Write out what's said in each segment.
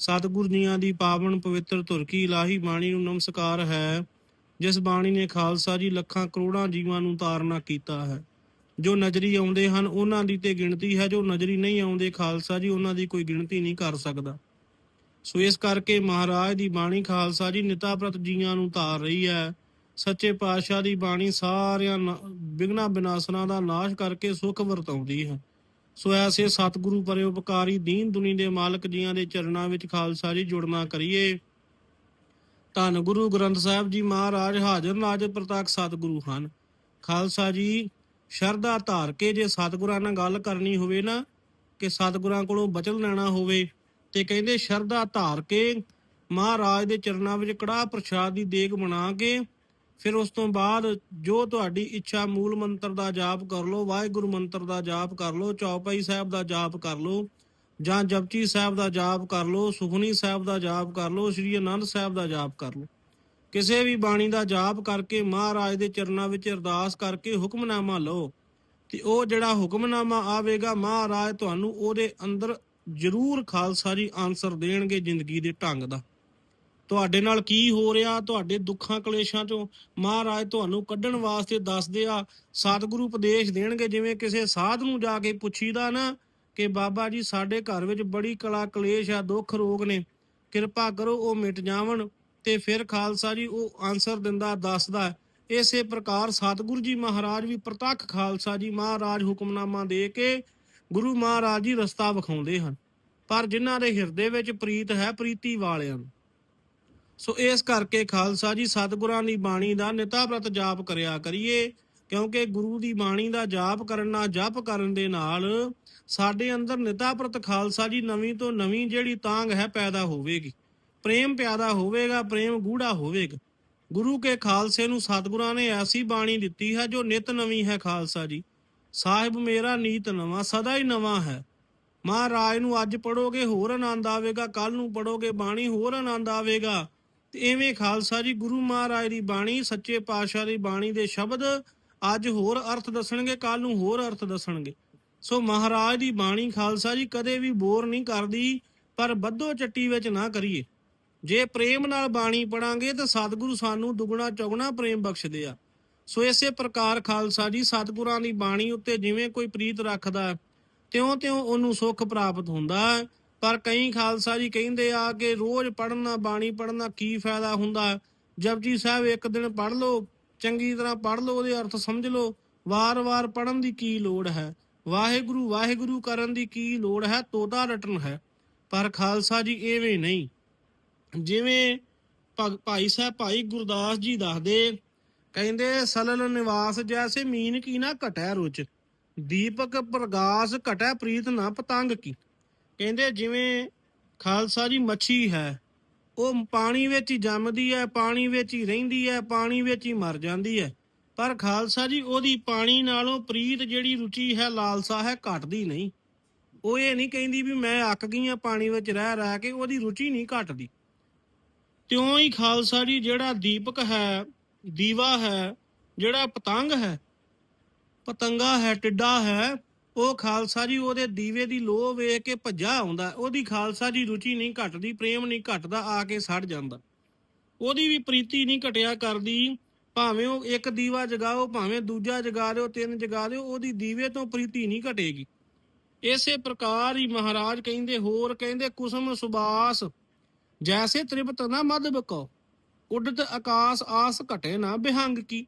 ਸਤਿਗੁਰ ਜੀਆਂ ਦੀ ਪਾਵਨ ਪਵਿੱਤਰ ਧੁਰ ਕੀ ਇਲਾਹੀ ਬਾਣੀ ਨੂੰ ਨਮਸਕਾਰ ਹੈ, ਜਿਸ ਬਾਣੀ ਨੇ ਖਾਲਸਾ ਜੀ ਲੱਖਾਂ ਕਰੋੜਾਂ ਜੀਵਾਂ ਨੂੰ ਤਾਰਨਾ ਕੀਤਾ ਹੈ। ਜੋ ਨਜ਼ਰੀ ਆਉਂਦੇ ਹਨ, ਉਹਨਾਂ ਦੀ ਤੇ ਗਿਣਤੀ ਹੈ, ਜੋ ਨਜ਼ਰੀ ਨਹੀਂ ਆਉਂਦੇ, ਖਾਲਸਾ ਜੀ ਉਹਨਾਂ ਦੀ ਕੋਈ ਗਿਣਤੀ ਨਹੀਂ ਕਰ ਸਕਦਾ। ਸੋ ਇਸ ਕਰਕੇ ਮਹਾਰਾਜ ਦੀ ਬਾਣੀ ਖਾਲਸਾ ਜੀ ਨਿਤਾ ਪ੍ਰਤ ਜੀਆਂ ਨੂੰ ਤਾਰ ਰਹੀ ਹੈ। ਸੱਚੇ ਪਾਤਸ਼ਾਹ ਦੀ ਬਾਣੀ ਸਾਰਿਆਂ ਨ- ਵਿਘਨਾ ਦਾ ਨਾਸ਼ ਕਰਕੇ ਸੁਖ ਵਰਤਾਉਂਦੀ ਹੈ। ਸੋ ਐਸੇ ਸਤਿਗੁਰੂ ਪਰਿਉਪਕਾਰੀ ਦੀਨ ਦੁਨੀ ਦੇ ਮਾਲਕ ਜੀਆਂ ਦੇ ਚਰਨਾਂ ਵਿੱਚ ਖਾਲਸਾ ਜੀ ਜੁੜਨਾ ਕਰੀਏ। ਧੰਨ ਗੁਰੂ ਗ੍ਰੰਥ ਸਾਹਿਬ ਜੀ ਮਹਾਰਾਜ, ਹਾਜ਼ਰ ਨਾਜ਼ਰ ਪ੍ਰਤਾਖ ਸਤਿਗੁਰੂ ਹਨ। ਖਾਲਸਾ ਜੀ, ਸ਼ਰਧਾ ਧਾਰ ਕੇ ਜੇ ਸਤਿਗੁਰਾਂ ਨਾਲ ਗੱਲ ਕਰਨੀ ਹੋਵੇ ਨਾ, ਕਿ ਸਤਿਗੁਰਾਂ ਕੋਲੋਂ ਬਚਨ ਲੈਣਾ ਹੋਵੇ, ਤੇ ਕਹਿੰਦੇ ਸ਼ਰਧਾ ਧਾਰ ਕੇ ਮਹਾਰਾਜ ਦੇ ਚਰਨਾਂ ਵਿੱਚ ਕੜਾਹ ਪ੍ਰਸ਼ਾਦ ਦੀ ਦੇਗ ਬਣਾ ਕੇ ਫਿਰ ਉਸ ਤੋਂ ਬਾਅਦ ਜੋ ਤੁਹਾਡੀ ਇੱਛਾ ਮੂਲ ਮੰਤਰ ਦਾ ਜਾਪ ਕਰ ਲਓ, ਵਾਹਿਗੁਰੂ ਮੰਤਰ ਦਾ ਜਾਪ ਕਰ ਲਓ, ਚੌਪਈ ਸਾਹਿਬ ਦਾ ਜਾਪ ਕਰ ਲਓ, ਜਾਂ ਜਪਜੀ ਸਾਹਿਬ ਦਾ ਜਾਪ ਕਰ ਲਓ ਸੁਖਨੀ ਸਾਹਿਬ ਦਾ ਜਾਪ ਕਰ ਲਓ, ਸ੍ਰੀ ਅਨੰਦ ਸਾਹਿਬ ਦਾ ਜਾਪ ਕਰ ਲਓ। ਕਿਸੇ ਵੀ ਬਾਣੀ ਦਾ ਜਾਪ ਕਰਕੇ ਮਹਾਰਾਜ ਦੇ ਚਰਨਾਂ ਵਿੱਚ ਅਰਦਾਸ ਕਰਕੇ ਹੁਕਮਨਾਮਾ ਲਓ। ਤੇ ਉਹ ਜਿਹੜਾ ਹੁਕਮਨਾਮਾ ਆਵੇਗਾ, ਮਹਾਰਾਜ ਤੁਹਾਨੂੰ ਉਹਦੇ ਅੰਦਰ ਜ਼ਰੂਰ ਖਾਲਸਾ ਜੀ ਆਨਸਰ ਦੇਣਗੇ ਜ਼ਿੰਦਗੀ ਦੇ ਢੰਗ ਦਾ। ਤੁਹਾਡੇ ਨਾਲ ਕੀ ਹੋ ਰਿਹਾ? ਤੁਹਾਡੇ ਦੁੱਖਾਂ ਕਲੇਸ਼ਾਂ ਚੋਂ ਮਹਾਰਾਜ ਤੁਹਾਨੂੰ ਕੱਢਣ ਵਾਸਤੇ ਦੱਸਦੇ ਆ, ਸਤਿਗੁਰੂ ਉਪਦੇਸ਼ ਦੇਣਗੇ। ਜਿਵੇਂ ਕਿਸੇ ਸਾਧ ਨੂੰ ਜਾ ਕੇ ਪੁੱਛੀਦਾ ਨਾ ਕਿ ਬਾਬਾ ਜੀ, ਸਾਡੇ ਘਰ ਵਿੱਚ ਬੜੀ ਕਲਾ ਕਲੇਸ਼ ਆ, ਦੁੱਖ ਰੋਗ ਨੇ, ਕਿਰਪਾ ਕਰੋ ਉਹ ਮਿਟ ਜਾਵਣ ਤੇ ਫਿਰ ਖਾਲਸਾ ਜੀ ਉਹ ਆਨਸਰ ਦਿੰਦਾ, ਦੱਸਦਾ। ਇਸੇ ਪ੍ਰਕਾਰ ਸਤਿਗੁਰੂ ਜੀ ਮਹਾਰਾਜ ਵੀ ਪ੍ਰਤੱਖ ਖਾਲਸਾ ਜੀ ਮਹਾਰਾਜ ਹੁਕਮਨਾਮਾ ਦੇ ਕੇ ਗੁਰੂ ਮਹਾਰਾਜ ਜੀ ਰਸਤਾ ਵਿਖਾਉਂਦੇ ਹਨ। ਪਰ ਜਿਨ੍ਹਾਂ ਦੇ ਹਿਰਦੇ ਵਿੱਚ ਪ੍ਰੀਤ ਹੈ, ਪ੍ਰੀਤੀ ਵਾਲਿਆਂ ਨੂੰ। ਸੋ ਇਸ ਕਰਕੇ ਖਾਲਸਾ ਜੀ, ਸਤਿਗੁਰਾਂ ਦੀ ਬਾਣੀ ਦਾ ਨਿਤਾ ਪ੍ਰਤ ਜਾਪ ਕਰਿਆ ਕਰੀਏ, ਕਿਉਂਕਿ ਗੁਰੂ ਦੀ ਬਾਣੀ ਦਾ ਜਾਪ ਕਰਨ ਨਾਲ, ਜਪ ਕਰਨ ਦੇ ਨਾਲ ਸਾਡੇ ਅੰਦਰ ਨਿਤਾ ਪ੍ਰਤ ਖਾਲਸਾ ਜੀ ਨਵੀਂ ਤੋਂ ਨਵੀਂ ਜਿਹੜੀ ਤਾਂਗ ਹੈ ਪੈਦਾ ਹੋਵੇਗੀ। ਪ੍ਰੇਮ ਪਿਆਦਾ ਹੋਵੇਗਾ, ਪ੍ਰੇਮ ਗੂੜਾ ਹੋਵੇਗਾ। ਗੁਰੂ ਕੇ ਖਾਲਸੇ ਨੂੰ ਸਤਿਗੁਰਾਂ ਨੇ ਐਸੀ ਬਾਣੀ ਦਿੱਤੀ ਹੈ ਜੋ ਨਿਤ ਨਵੀਂ ਹੈ ਖਾਲਸਾ ਜੀ। ਸਾਹਿਬ ਮੇਰਾ ਨੀਤ ਨਵਾਂ, ਸਦਾ ਹੀ ਨਵਾਂ ਹੈ। ਮਹਾਰਾਜ ਨੂੰ ਅੱਜ ਪੜੋਗੇ ਹੋਰ ਆਨੰਦ ਆਵੇਗਾ ਕੱਲ ਨੂੰ ਪੜੋਗੇ ਬਾਣੀ ਹੋਰ ਆਨੰਦ ਆਵੇਗਾ। ਤੇ ਐਵੇਂ ਖਾਲਸਾ ਜੀ ਗੁਰੂ ਮਹਾਰਾਜ ਦੀ ਬਾਣੀ ਸੱਚੇ ਪਾਤਸ਼ਾਹ ਦੀ ਬਾਣੀ ਦੇ ਸ਼ਬਦ ਅੱਜ ਹੋਰ ਅਰਥ ਦੱਸਣਗੇ ਕੱਲ ਨੂੰ ਹੋਰ ਅਰਥ ਦੱਸਣਗੇ। ਸੋ ਮਹਾਰਾਜ ਦੀ ਬਾਣੀ ਖਾਲਸਾ ਜੀ ਕਦੇ ਵੀ ਬੋਰ ਨਹੀਂ ਕਰਦੀ ਪਰ ਬੱਧੋ ਚੱਟੀ ਵਿੱਚ ਨਾ ਕਰੀਏ। ਜੇ ਪ੍ਰੇਮ ਨਾਲ ਬਾਣੀ ਪੜਾਂਗੇ ਤਾਂ ਸਤਿਗੁਰੂ ਸਾਨੂੰ ਦੁੱਗਣਾ ਚੌਗਣਾ ਪ੍ਰੇਮ ਬਖਸ਼ਦੇ ਆ। ਸੋ ਇਸੇ ਪ੍ਰਕਾਰ ਖਾਲਸਾ ਜੀ ਸਤਿਗੁਰਾਂ ਦੀ ਬਾਣੀ ਉੱਤੇ ਜਿਵੇਂ ਕੋਈ ਪ੍ਰੀਤ ਰੱਖਦਾ ਹੈ, ਤਿਉਂ-ਤਿਉਂ ਉਹਨੂੰ ਸੁੱਖ ਪ੍ਰਾਪਤ ਹੁੰਦਾ ਹੈ। ਪਰ ਕਈ ਖਾਲਸਾ ਜੀ ਕਹਿੰਦੇ ਆ ਕਿ ਰੋਜ਼ ਪੜਨਾ ਬਾਣੀ ਪੜਨਾ ਕੀ ਫਾਇਦਾ ਹੁੰਦਾ? ਜਪਜੀ ਸਾਹਿਬ, ਇੱਕ ਦਿਨ ਪੜ ਲਓ, ਚੰਗੀ ਤਰ੍ਹਾਂ ਪੜ ਲਓ, ਉਹਦੇ ਅਰਥ ਸਮਝ ਲਓ। ਵਾਰ-ਵਾਰ ਪੜਨ ਦੀ ਕੀ ਲੋੜ ਹੈ? ਵਾਹਿਗੁਰੂ ਵਾਹਿਗੁਰੂ ਕਰਨ ਦੀ ਕੀ ਲੋੜ ਹੈ? ਤੋਤਾ ਰਟਨ ਹੈ। ਪਰ ਖਾਲਸਾ ਜੀ ਐਵੇਂ ਨਹੀਂ। ਜਿਵੇਂ ਭਗ- ਭਾਈ ਸਾਹਿਬ, ਭਾਈ ਗੁਰਦਾਸ ਜੀ ਦੱਸਦੇ, ਕਹਿੰਦੇ, ਸਲਲ ਨਿਵਾਸ ਜੈਸੇ ਮੀਨ ਕੀ ਨਾ ਘਟੈ ਰੁਚ। ਦੀਪਕ ਪ੍ਰਗਾਸ ਘਟੈ ਪ੍ਰੀਤ ਨਾ ਪਤੰਗ ਕੀ। ਕਹਿੰਦੇ ਜਿਵੇਂ ਖਾਲਸਾ ਜੀ ਮੱਛੀ ਹੈ, ਉਹ ਪਾਣੀ ਵਿੱਚ ਹੀ ਜੰਮਦੀ ਹੈ, ਪਾਣੀ ਵਿੱਚ ਹੀ ਰਹਿੰਦੀ ਹੈ, ਪਾਣੀ ਵਿੱਚ ਹੀ ਮਰ ਜਾਂਦੀ ਹੈ। ਪਰ ਖਾਲਸਾ ਜੀ, ਉਹਦੀ ਪਾਣੀ ਨਾਲੋਂ ਪ੍ਰੀਤ ਜਿਹੜੀ ਰੁਚੀ ਹੈ, ਲਾਲਸਾ ਹੈ, ਘਟਦੀ ਨਹੀਂ। ਉਹ ਇਹ ਨਹੀਂ ਕਹਿੰਦੀ ਵੀ ਮੈਂ ਅੱਕ ਗਈ ਆ ਪਾਣੀ ਵਿੱਚ ਰਹਿ ਰਹਿ ਕੇ ਉਹਦੀ ਰੁਚੀ ਨਹੀਂ ਘਟਦੀ। ਤਿਉਂ ਹੀ ਖਾਲਸਾ ਜੀ, ਜਿਹੜਾ ਦੀਪਕ ਹੈ, ਦੀਵਾ ਹੈ, ਜਿਹੜਾ ਪਤੰਗ ਹੈ, ਪਤੰਗਾ ਹੈ, ਟਿੱਡਾ ਹੈ ਉਹ ਖਾਲਸਾ ਜੀ ਉਹਦੇ ਦੀਵੇ ਦੀ ਲੋਹ ਵੇਖ ਕੇ ਭੱਜਾ ਆਉਂਦਾ, ਉਹਦੀ ਖਾਲਸਾ ਜੀ ਰੁਚੀ ਨਹੀਂ ਘਟਦੀ, ਪ੍ਰੇਮ ਨਹੀਂ ਘਟਦਾ, ਆ ਕੇ ਸੜ ਜਾਂਦਾ। ਉਹਦੀ ਵੀ ਪ੍ਰੀਤੀ ਨਹੀਂ ਘਟਿਆ ਕਰਦੀ, ਭਾਵੇਂ ਉਹ ਇੱਕ ਦੀਵਾ ਜਗਾਓ, ਭਾਵੇਂ ਦੂਜਾ ਜਗਾ ਦਿਓ, ਤਿੰਨ ਜਗਾ ਦਿਓ, ਉਹਦੀ ਦੀਵੇ ਤੋਂ ਪ੍ਰੀਤੀ ਨਹੀਂ ਘਟੇਗੀ। ਇਸੇ ਪ੍ਰਕਾਰ ਹੀ ਮਹਾਰਾਜ ਕਹਿੰਦੇ, ਹੋਰ ਕਹਿੰਦੇ, ਕੁਸਮ ਸੁਬਾਸ ਜੈਸੇ ਤ੍ਰਿਪਤ ਨਾ ਮਦ ਬਕੋ, ਉੱਡਤ ਆਕਾਸ ਆਸ ਘਟੇ ਨਾ ਬਿਹੰਗ ਕੀ।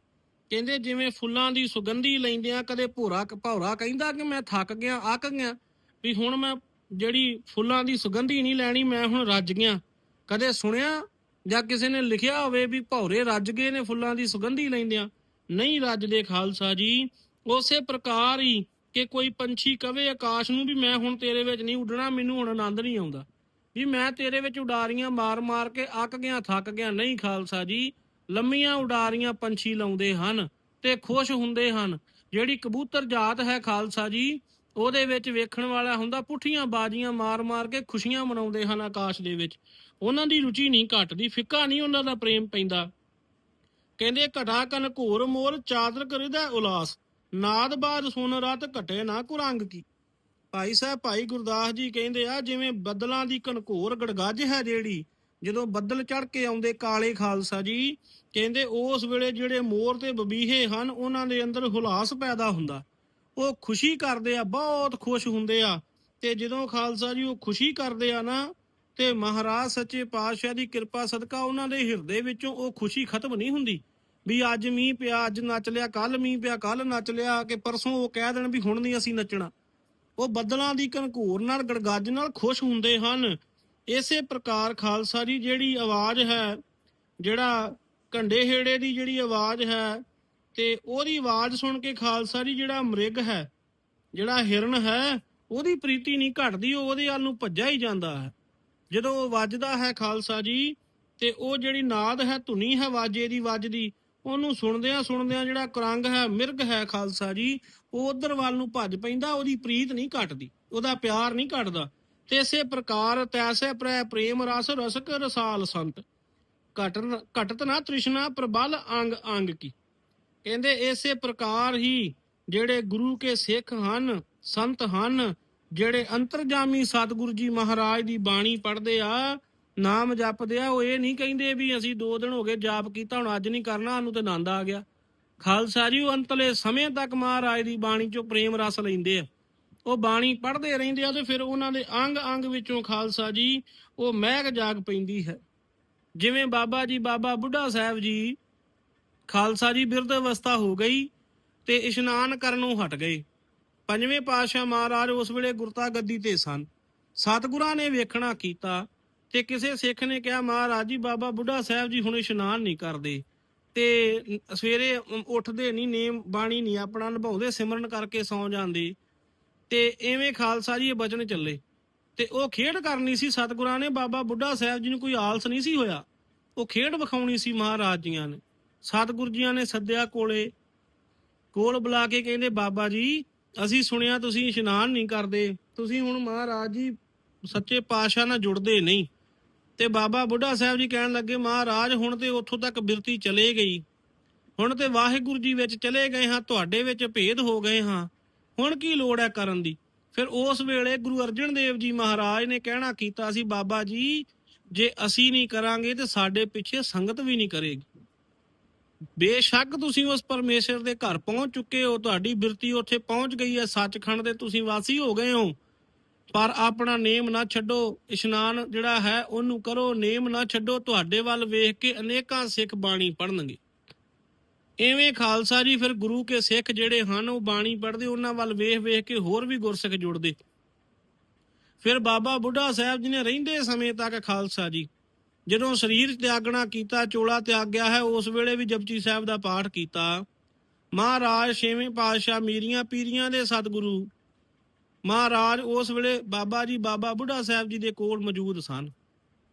ਕਹਿੰਦੇ ਜਿਵੇਂ ਫੁੱਲਾਂ ਦੀ ਸੁਗੰਧੀ ਲੈਂਦਿਆਂ ਕਦੇ ਭੋਰਾ ਭੌਰਾ ਕਹਿੰਦਾ ਕਿ ਮੈਂ ਥੱਕ ਗਿਆ ਅੱਕ ਗਿਆ, ਵੀ ਹੁਣ ਮੈਂ ਜਿਹੜੀ ਫੁੱਲਾਂ ਦੀ ਸੁਗੰਧੀ ਨਹੀਂ ਲੈਣੀ, ਮੈਂ ਹੁਣ ਰੱਜ ਗਿਆ। ਕਦੇ ਸੁਣਿਆ ਜਾਂ ਕਿਸੇ ਨੇ ਲਿਖਿਆ ਹੋਵੇ ਵੀ ਭੌਰੇ ਰੱਜ ਗਏ ਨੇ ਫੁੱਲਾਂ ਦੀ ਸੁਗੰਧੀ ਲੈਂਦਿਆਂ? ਨਹੀਂ ਰੱਜਦੇ ਖਾਲਸਾ ਜੀ। ਉਸੇ ਪ੍ਰਕਾਰ ਹੀ ਕਿ ਕੋਈ ਪੰਛੀ ਕਵੇ ਆਕਾਸ਼ ਨੂੰ ਵੀ ਮੈਂ ਹੁਣ ਤੇਰੇ ਵਿੱਚ ਨਹੀਂ ਉੱਡਣਾ, ਮੈਨੂੰ ਹੁਣ ਆਨੰਦ ਨਹੀਂ ਆਉਂਦਾ। ਵੀ ਮੈਂ ਤੇਰੇ ਵਿੱਚ ਉਡਾਰੀਆਂ ਮਾਰ-ਮਾਰ ਕੇ ਅੱਕ ਗਿਆ, ਥੱਕ ਗਿਆ। ਨਹੀਂ ਖਾਲਸਾ ਜੀ। ਲੰਮੀਆਂ ਉਡਾਰੀਆਂ ਪੰਛੀ ਲਾਉਂਦੇ ਹਨ ਤੇ ਖੁਸ਼ ਹੁੰਦੇ ਹਨ। ਜਿਹੜੀ ਕਬੂਤਰ ਜਾਤ ਹੈ ਖਾਲਸਾ ਜੀ, ਉਹਦੇ ਵਿੱਚ ਵੇਖਣ ਵਾਲਾ ਹੁੰਦਾ, ਪੁੱਠੀਆਂ ਬਾਜੀਆਂ ਮਾਰ-ਮਾਰ ਕੇ ਖੁਸ਼ੀਆਂ ਮਨਾਉਂਦੇ ਹਨ ਆਕਾਸ਼ ਦੇ ਵਿੱਚ। ਉਹਨਾਂ ਦੀ ਰੁਚੀ ਨਹੀਂ ਘਟਦੀ, ਫਿੱਕਾ ਨਹੀਂ ਉਹਨਾਂ ਦਾ ਪ੍ਰੇਮ ਪੈਂਦਾ। ਕਹਿੰਦੇ, ਘਟਾ ਕਨ ਘੋਰ ਮੋਰ, ਚਾਦਰ ਕਰਿਦਾ ਉਲਾਸ। ਨਾਦ ਬਾਦ ਸੁਨ ਰਤ ਘਟੇ ਨਾ ਕੁਰੰਗ ਕੀ। ਭਾਈ ਸਾਹਿਬ, ਭਾਈ ਗੁਰਦਾਸ ਜੀ ਕਹਿੰਦੇ ਆ, ਜਿਵੇਂ ਬੱਦਲਾਂ ਦੀ ਕਨਕੋਰ ਗੜਗੱਜ ਹੈ ਜਿਹੜੀ ਜਦੋਂ ਬੱਦਲ ਚੜ ਕੇ ਆਉਂਦੇ ਕਾਲੇ ਖਾਲਸਾ ਜੀ, ਕਹਿੰਦੇ ਉਸ ਵੇਲੇ ਜਿਹੜੇ ਮੋਰ ਤੇ ਬਬੀਹੇ ਹਨ, ਉਹਨਾਂ ਦੇ ਅੰਦਰ ਹੁਲਾਸ ਪੈਦਾ ਹੁੰਦਾ। ਉਹ ਖੁਸ਼ੀ ਕਰਦੇ ਆ, ਬਹੁਤ ਖੁਸ਼ ਹੁੰਦੇ ਆ। ਤੇ ਜਦੋਂ ਖਾਲਸਾ ਜੀ ਉਹ ਖੁਸ਼ੀ ਕਰਦੇ ਆ ਨਾ, ਤੇ ਮਹਾਰਾਜ ਸੱਚੇ ਪਾਤਸ਼ਾਹ ਦੀ ਕਿਰਪਾ ਸਦਕਾ ਉਹਨਾਂ ਦੇ ਹਿਰਦੇ ਵਿੱਚੋਂ ਉਹ ਖੁਸ਼ੀ ਖਤਮ ਨਹੀਂ ਹੁੰਦੀ। ਵੀ ਅੱਜ ਮੀਂਹ ਪਿਆ, ਅੱਜ ਨੱਚ ਲਿਆ ਕੱਲ ਮੀਂਹ ਪਿਆ ਕੱਲ ਨੱਚ ਲਿਆ, ਕਿ ਪਰਸੋਂ ਉਹ ਕਹਿ ਦੇਣ ਵੀ ਹੁਣ ਨਹੀਂ ਅਸੀਂ ਨੱਚਣਾ। ਉਹ ਬੱਦਲਾਂ ਦੀ ਕਨਕੂਰ ਨਾਲ, ਗੜਗੱਜ ਨਾਲ ਖੁਸ਼ ਹੁੰਦੇ ਹਨ। ਇਸੇ ਪ੍ਰਕਾਰ ਖਾਲਸਾ ਦੀ ਜਿਹੜੀ ਆਵਾਜ਼ ਹੈ, ਜਿਹੜਾ ਕੰਡੇ ਹੇੜੇ ਦੀ ਜਿਹੜੀ ਆਵਾਜ਼ ਹੈ ਤੇ ਉਹਦੀ ਆਵਾਜ਼ ਸੁਣ ਕੇ ਖਾਲਸਾ ਦੀ ਜਿਹੜਾ ਮ੍ਰਿਗ ਹੈ, ਜਿਹੜਾ ਹਿਰਨ ਹੈ, ਉਹਦੀ ਪ੍ਰੀਤੀ ਨਹੀਂ ਘਟਦੀ, ਉਹ ਉਹਦੇ ਵੱਲ ਨੂੰ ਭੱਜਾ ਹੀ ਜਾਂਦਾ ਹੈ। ਜਦੋਂ ਉਹ ਵੱਜਦਾ ਹੈ ਖਾਲਸਾ ਜੀ ਤੇ ਉਹ ਜਿਹੜੀ ਨਾਦ ਹੈ, ਧੁਨੀ ਹੈ ਵਾਜੇ ਦੀ ਵੱਜਦੀ ਉਹਨੂੰ ਸੁਣਦਿਆਂ ਸੁਣਦਿਆਂ ਜਿਹੜਾ ਕੁਰੰਗ ਹੈ, ਮਿਰਗ ਹੈ ਖਾਲਸਾ ਜੀ, ਉਹ ਉਧਰ ਵੱਲ ਨੂੰ ਭੱਜ ਪੈਂਦਾ, ਉਹਦੀ ਪ੍ਰੀਤ ਨਹੀਂ ਘਟਦੀ, ਉਹਦਾ ਪਿਆਰ ਨਹੀਂ ਘਟਦਾ। ਤੇ ਇਸੇ ਪ੍ਰਕਾਰ ਤੈਸੇ ਪ੍ਰੈ ਪ੍ਰੇਮ, ਰਸ, ਰਸਕ, ਰਸਾਲ ਸੰਤ। ਘਟਨ ਘਟਤ ਨਾ ਤ੍ਰਿਸ਼ਨਾ, ਪ੍ਰਬਲ ਅੰਗ ਅੰਗ ਕੀ। ਕਹਿੰਦੇ ਇਸੇ ਪ੍ਰਕਾਰ ਹੀ ਜਿਹੜੇ ਗੁਰੂ ਕੇ ਸਿੱਖ ਹਨ, ਸੰਤ ਹਨ, ਜਿਹੜੇ ਅੰਤਰਜਾਮੀ ਸਤਿਗੁਰੂ ਜੀ ਮਹਾਰਾਜ ਦੀ ਬਾਣੀ ਪੜ੍ਹਦੇ ਆ, ਨਾਮ ਜਪਦੇ ਆ, ਉਹ ਇਹ ਨਹੀਂ ਕਹਿੰਦੇ ਵੀ ਅਸੀਂ 2 ਦਿਨ ਹੋ ਗਏ ਜਾਪ ਕੀਤਾ, ਹੁਣ ਅੱਜ ਨਹੀਂ ਕਰਨਾ, ਸਾਨੂੰ ਤੇ ਆਨੰਦ ਆ ਗਿਆ। ਖਾਲਸਾ ਜੀ, ਉਹ ਅੰਤਲੇ ਸਮੇਂ ਤੱਕ ਮਹਾਰਾਜ ਦੀ ਬਾਣੀ ਚੋਂ ਪ੍ਰੇਮ, ਰਸ ਲੈਂਦੇ ਆ। ਉਹ ਬਾਣੀ ਪੜ੍ਹਦੇ ਰਹਿੰਦੇ ਆ ਤੇ ਫਿਰ ਉਹਨਾਂ ਦੇ ਅੰਗ ਅੰਗ ਵਿੱਚੋਂ ਖਾਲਸਾ ਜੀ, ਉਹ ਮਹਿਕ ਜਾਗ ਪੈਂਦੀ ਹੈ। ਜਿਵੇਂ ਬਾਬਾ ਜੀ, ਬਾਬਾ ਬੁੱਢਾ ਸਾਹਿਬ ਜੀ, ਖਾਲਸਾ ਜੀ ਬਿਰਧ ਅਵਸਥਾ ਹੋ ਗਈ ਤੇ ਇਸ਼ਨਾਨ ਕਰਨੋਂ ਹਟ ਗਏ। ਪੰਜਵੇਂ ਪਾਤਸ਼ਾਹ ਮਹਾਰਾਜ ਉਸ ਵੇਲੇ ਗੁਰਤਾ ਗੱਦੀ ਤੇ ਸਨ। ਸਤਿਗੁਰਾਂ ਨੇ ਵੇਖਣਾ ਕੀਤਾ ਤੇ ਕਿਸੇ ਸਿੱਖ ਨੇ ਕਿਹਾ, ਮਹਾਰਾਜ ਜੀ, ਬਾਬਾ ਬੁੱਢਾ ਸਾਹਿਬ ਜੀ ਹੁਣ ਇਸ਼ਨਾਨ ਨਹੀਂ ਕਰਦੇ ਤੇ ਸਵੇਰੇ ਉੱਠਦੇ ਨਹੀਂ ਨੇਮ ਬਾਣੀ ਨਹੀਂ ਆਪਣਾ ਨਿਭਾਉਂਦੇ, ਸਿਮਰਨ ਕਰਕੇ ਸੌਂ ਜਾਂਦੇ। ਤੇ ਐਵੇਂ ਖਾਲਸਾ ਜੀ ਇਹ ਬਚਨ ਚੱਲੇ। ਤੇ ਉਹ ਖੇਡ ਕਰਨੀ ਸੀ ਸਤਿਗੁਰਾਂ ਨੇ, ਬਾਬਾ ਬੁੱਢਾ ਸਾਹਿਬ ਜੀ ਨੂੰ ਕੋਈ ਆਲਸ ਨਹੀਂ ਸੀ ਹੋਇਆ। ਉਹ ਖੇਡ ਵਿਖਾਉਣੀ ਸੀ ਮਹਾਰਾਜ ਜੀਆਂ ਨੇ। ਸਤਿਗੁਰ ਜੀਆਂ ਨੇ ਸੱਦਿਆ ਕੋਲੇ। ਕੋਲ ਬੁਲਾ ਕੇ ਕਹਿੰਦੇ, ਬਾਬਾ ਜੀ, ਅਸੀਂ ਸੁਣਿਆ ਤੁਸੀਂ ਇਸ਼ਨਾਨ ਨਹੀਂ ਕਰਦੇ। ਤੁਸੀਂ ਹੁਣ ਮਹਾਰਾਜ ਜੀ ਸੱਚੇ ਪਾਤਸ਼ਾਹ ਨਾਲ ਜੁੜਦੇ ਨਹੀਂ। ਤੇ ਬਾਬਾ ਬੁੱਢਾ ਸਾਹਿਬ ਜੀ ਕਹਿਣ ਲੱਗੇ, ਮਹਾਰਾਜ, ਹੁਣ ਤੇ ਉੱਥੋਂ ਤੱਕ ਬਿਰਤੀ ਚਲੇ ਗਈ। ਹੁਣ ਤੇ ਵਾਹਿਗੁਰੂ ਜੀ ਵਿੱਚ ਚਲੇ ਗਏ ਹਾਂ, ਤੁਹਾਡੇ ਵਿੱਚ ਭੇਦ ਹੋ ਗਏ ਹਾਂ। ਹੁਣ ਕੀ ਲੋੜ ਹੈ ਕਰਨ ਦੀ? ਫਿਰ ਉਸ ਵੇਲੇ ਗੁਰੂ ਅਰਜਨ ਦੇਵ ਜੀ ਮਹਾਰਾਜ ਨੇ ਕਹਿਣਾ ਕੀਤਾ ਸੀ, ਬਾਬਾ ਜੀ, ਜੇ ਅਸੀਂ ਨਹੀਂ ਕਰਾਂਗੇ ਤੇ ਸਾਡੇ ਪਿੱਛੇ ਸੰਗਤ ਵੀ ਨਹੀਂ ਕਰੇਗੀ। ਬੇਸ਼ੱਕ ਤੁਸੀਂ ਉਸ ਪਰਮੇਸ਼ਰ ਦੇ ਘਰ ਪਹੁੰਚ ਚੁੱਕੇ ਹੋ, ਤੁਹਾਡੀ ਬਿਰਤੀ ਉੱਥੇ ਪਹੁੰਚ ਗਈ ਹੈ, ਸੱਚਖੰਡ ਦੇ ਤੁਸੀਂ ਵਾਸੀ ਹੋ ਗਏ ਹੋ। ਪਰ ਆਪਣਾ ਨੇਮ ਨਾ ਛੱਡੋ, ਇਸ਼ਨਾਨ ਜਿਹੜਾ ਹੈ, ਉਹਨੂੰ ਕਰੋ, ਨੇਮ ਨਾ ਛੱਡੋ, ਤੁਹਾਡੇ ਵੱਲ ਵੇਖ ਕੇ ਅਨੇਕਾਂ ਸਿੱਖ ਬਾਣੀ ਪੜਨਗੇ ਇਵੇਂ ਖਾਲਸਾ ਜੀ ਫਿਰ ਗੁਰੂ ਕੇ ਸਿੱਖ ਜਿਹੜੇ ਹਨ, ਉਹ ਬਾਣੀ ਪੜ੍ਹਦੇ, ਉਹਨਾਂ ਵੱਲ ਵੇਖ ਵੇਖ ਕੇ ਹੋਰ ਵੀ ਗੁਰਸਿੱਖ ਜੁੜਦੇ। ਫਿਰ ਬਾਬਾ ਬੁੱਢਾ ਸਾਹਿਬ ਜੀ ਨੇ ਰਹਿੰਦੇ ਸਮੇਂ ਤੱਕ ਖਾਲਸਾ ਜੀ, ਜਦੋਂ ਸਰੀਰ ਤਿਆਗਣਾ ਕੀਤਾ, ਚੋਲਾ ਤਿਆਗਿਆ ਹੈ, ਉਸ ਵੇਲੇ ਵੀ ਜਪਜੀ ਸਾਹਿਬ ਦਾ ਪਾਠ ਕੀਤਾ। ਮਹਾਰਾਜ ਛੇਵੇਂ ਪਾਤਸ਼ਾਹ ਮੀਰੀਆਂ ਪੀਰੀਆਂ ਦੇ ਸਤਿਗੁਰੂ, ਮਹਾਰਾਜ ਉਸ ਵੇਲੇ ਬਾਬਾ ਜੀ, ਬਾਬਾ ਬੁੱਢਾ ਸਾਹਿਬ ਜੀ ਦੇ ਕੋਲ ਮੌਜੂਦ ਸਨ।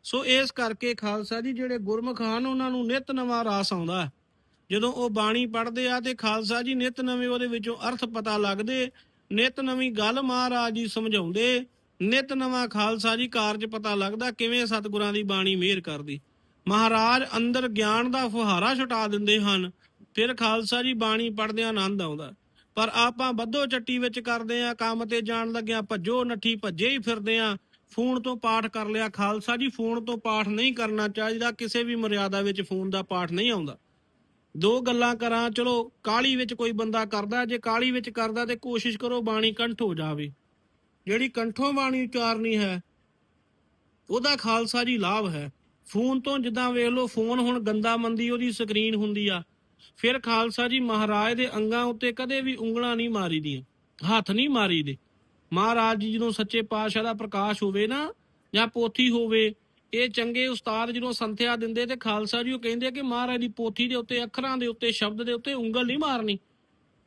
ਸੋ ਇਸ ਕਰਕੇ ਖਾਲਸਾ ਜੀ ਜਿਹੜੇ ਗੁਰਮੁਖ ਹਨ, ਉਹਨਾਂ ਨੂੰ ਨਿਤ ਨਵਾਂ ਰਾਸ ਆਉਂਦਾ ਹੈ। ਜਦੋਂ ਉਹ ਬਾਣੀ ਪੜ੍ਹਦੇ ਆ ਤੇ ਖਾਲਸਾ ਜੀ ਨਿਤ ਨਵੇਂ ਉਹਦੇ ਵਿੱਚੋਂ ਅਰਥ ਪਤਾ ਲੱਗਦੇ, ਨਿਤ ਨਵੀਂ ਗੱਲ ਮਹਾਰਾਜ ਜੀ ਸਮਝਾਉਂਦੇ, ਨਿਤ ਨਵਾਂ ਖਾਲਸਾ ਜੀ ਕਾਰਜ ਪਤਾ ਲੱਗਦਾ ਕਿਵੇਂ ਸਤਿਗੁਰਾਂ ਦੀ ਬਾਣੀ ਮਿਹਰ ਕਰਦੀ। ਮਹਾਰਾਜ ਅੰਦਰ ਗਿਆਨ ਦਾ ਫੁਹਾਰਾ ਛਟਾ ਦਿੰਦੇ ਹਨ, ਫਿਰ ਖਾਲਸਾ ਜੀ ਬਾਣੀ ਪੜ੍ਹਦਿਆਂ ਆਨੰਦ ਆਉਂਦਾ। ਪਰ ਆਪਾਂ ਬੱਧੋ ਚੱਟੀ ਵਿੱਚ ਕਰਦੇ ਆ, ਕੰਮ ਤੇ ਜਾਣ ਲੱਗਿਆ ਭੱਜੋ ਨੱਠੀ ਭੱਜੇ ਹੀ ਫਿਰਦੇ ਆ। ਫੋਨ ਤੋਂ ਪਾਠ ਕਰ ਲਿਆ, ਖਾਲਸਾ ਜੀ ਫੋਨ ਤੋਂ ਪਾਠ ਨਹੀਂ ਕਰਨਾ ਚਾਹੀਦਾ, ਕਿਸੇ ਵੀ ਮਰਿਆਦਾ ਵਿੱਚ ਫੋਨ ਦਾ ਪਾਠ ਨਹੀਂ ਆਉਂਦਾ। ਦੋ ਗੱਲਾਂ ਕਰਾਂ, ਚਲੋ ਕਾਲੀ ਵਿੱਚ ਕੋਈ ਬੰਦਾ ਕਰਦਾ, ਜੇ ਕਾਲੀ ਵਿੱਚ ਕਰਦਾ ਤੇ ਕੋਸ਼ਿਸ਼ ਕਰੋ ਬਾਣੀ ਕੰਠ ਹੋ ਜਾਵੇ। ਜਿਹੜੀ ਕੰਠੋਂ ਬਾਣੀ ਉਚਾਰਨੀ ਹੈ, ਉਹਦਾ ਖਾਲਸਾ ਜੀ ਲਾਭ ਹੈ। ਫੋਨ ਤੋਂ ਜਿੱਦਾਂ ਵੇਖ ਲਓ, ਫੋਨ ਹੁਣ ਗੰਦਾ ਮੰਦੀ ਉਹਦੀ ਸਕਰੀਨ ਹੁੰਦੀ ਆ। ਫਿਰ ਖਾਲਸਾ ਜੀ ਮਹਾਰਾਜ ਦੇ ਅੰਗਾਂ ਉੱਤੇ ਕਦੇ ਵੀ ਉਂਗਲਾਂ ਨਹੀਂ ਮਾਰੀਦੀਆਂ, ਹੱਥ ਨਹੀਂ ਮਾਰੀਦੇ। ਮਹਾਰਾਜ ਜੀ ਜਦੋਂ ਸੱਚੇ ਪਾਤਸ਼ਾਹ ਦਾ ਪ੍ਰਕਾਸ਼ ਹੋਵੇ ਨਾ, ਜਾਂ ਪੋਥੀ ਹੋਵੇ ਇਹ ਚੰਗੇ ਉਸਤਾਦ ਜਦੋਂ ਸੰਥਿਆ ਦਿੰਦੇ ਤੇ ਖਾਲਸਾ ਜੀ ਉਹ ਕਹਿੰਦੇ ਕਿ ਮਹਾਰਾਜ ਦੀ ਪੋਥੀ ਦੇ ਉੱਤੇ, ਅੱਖਰਾਂ ਦੇ ਉੱਤੇ, ਸ਼ਬਦ ਦੇ ਉੱਤੇ ਉਂਗਲ ਨਹੀਂ ਮਾਰਨੀ।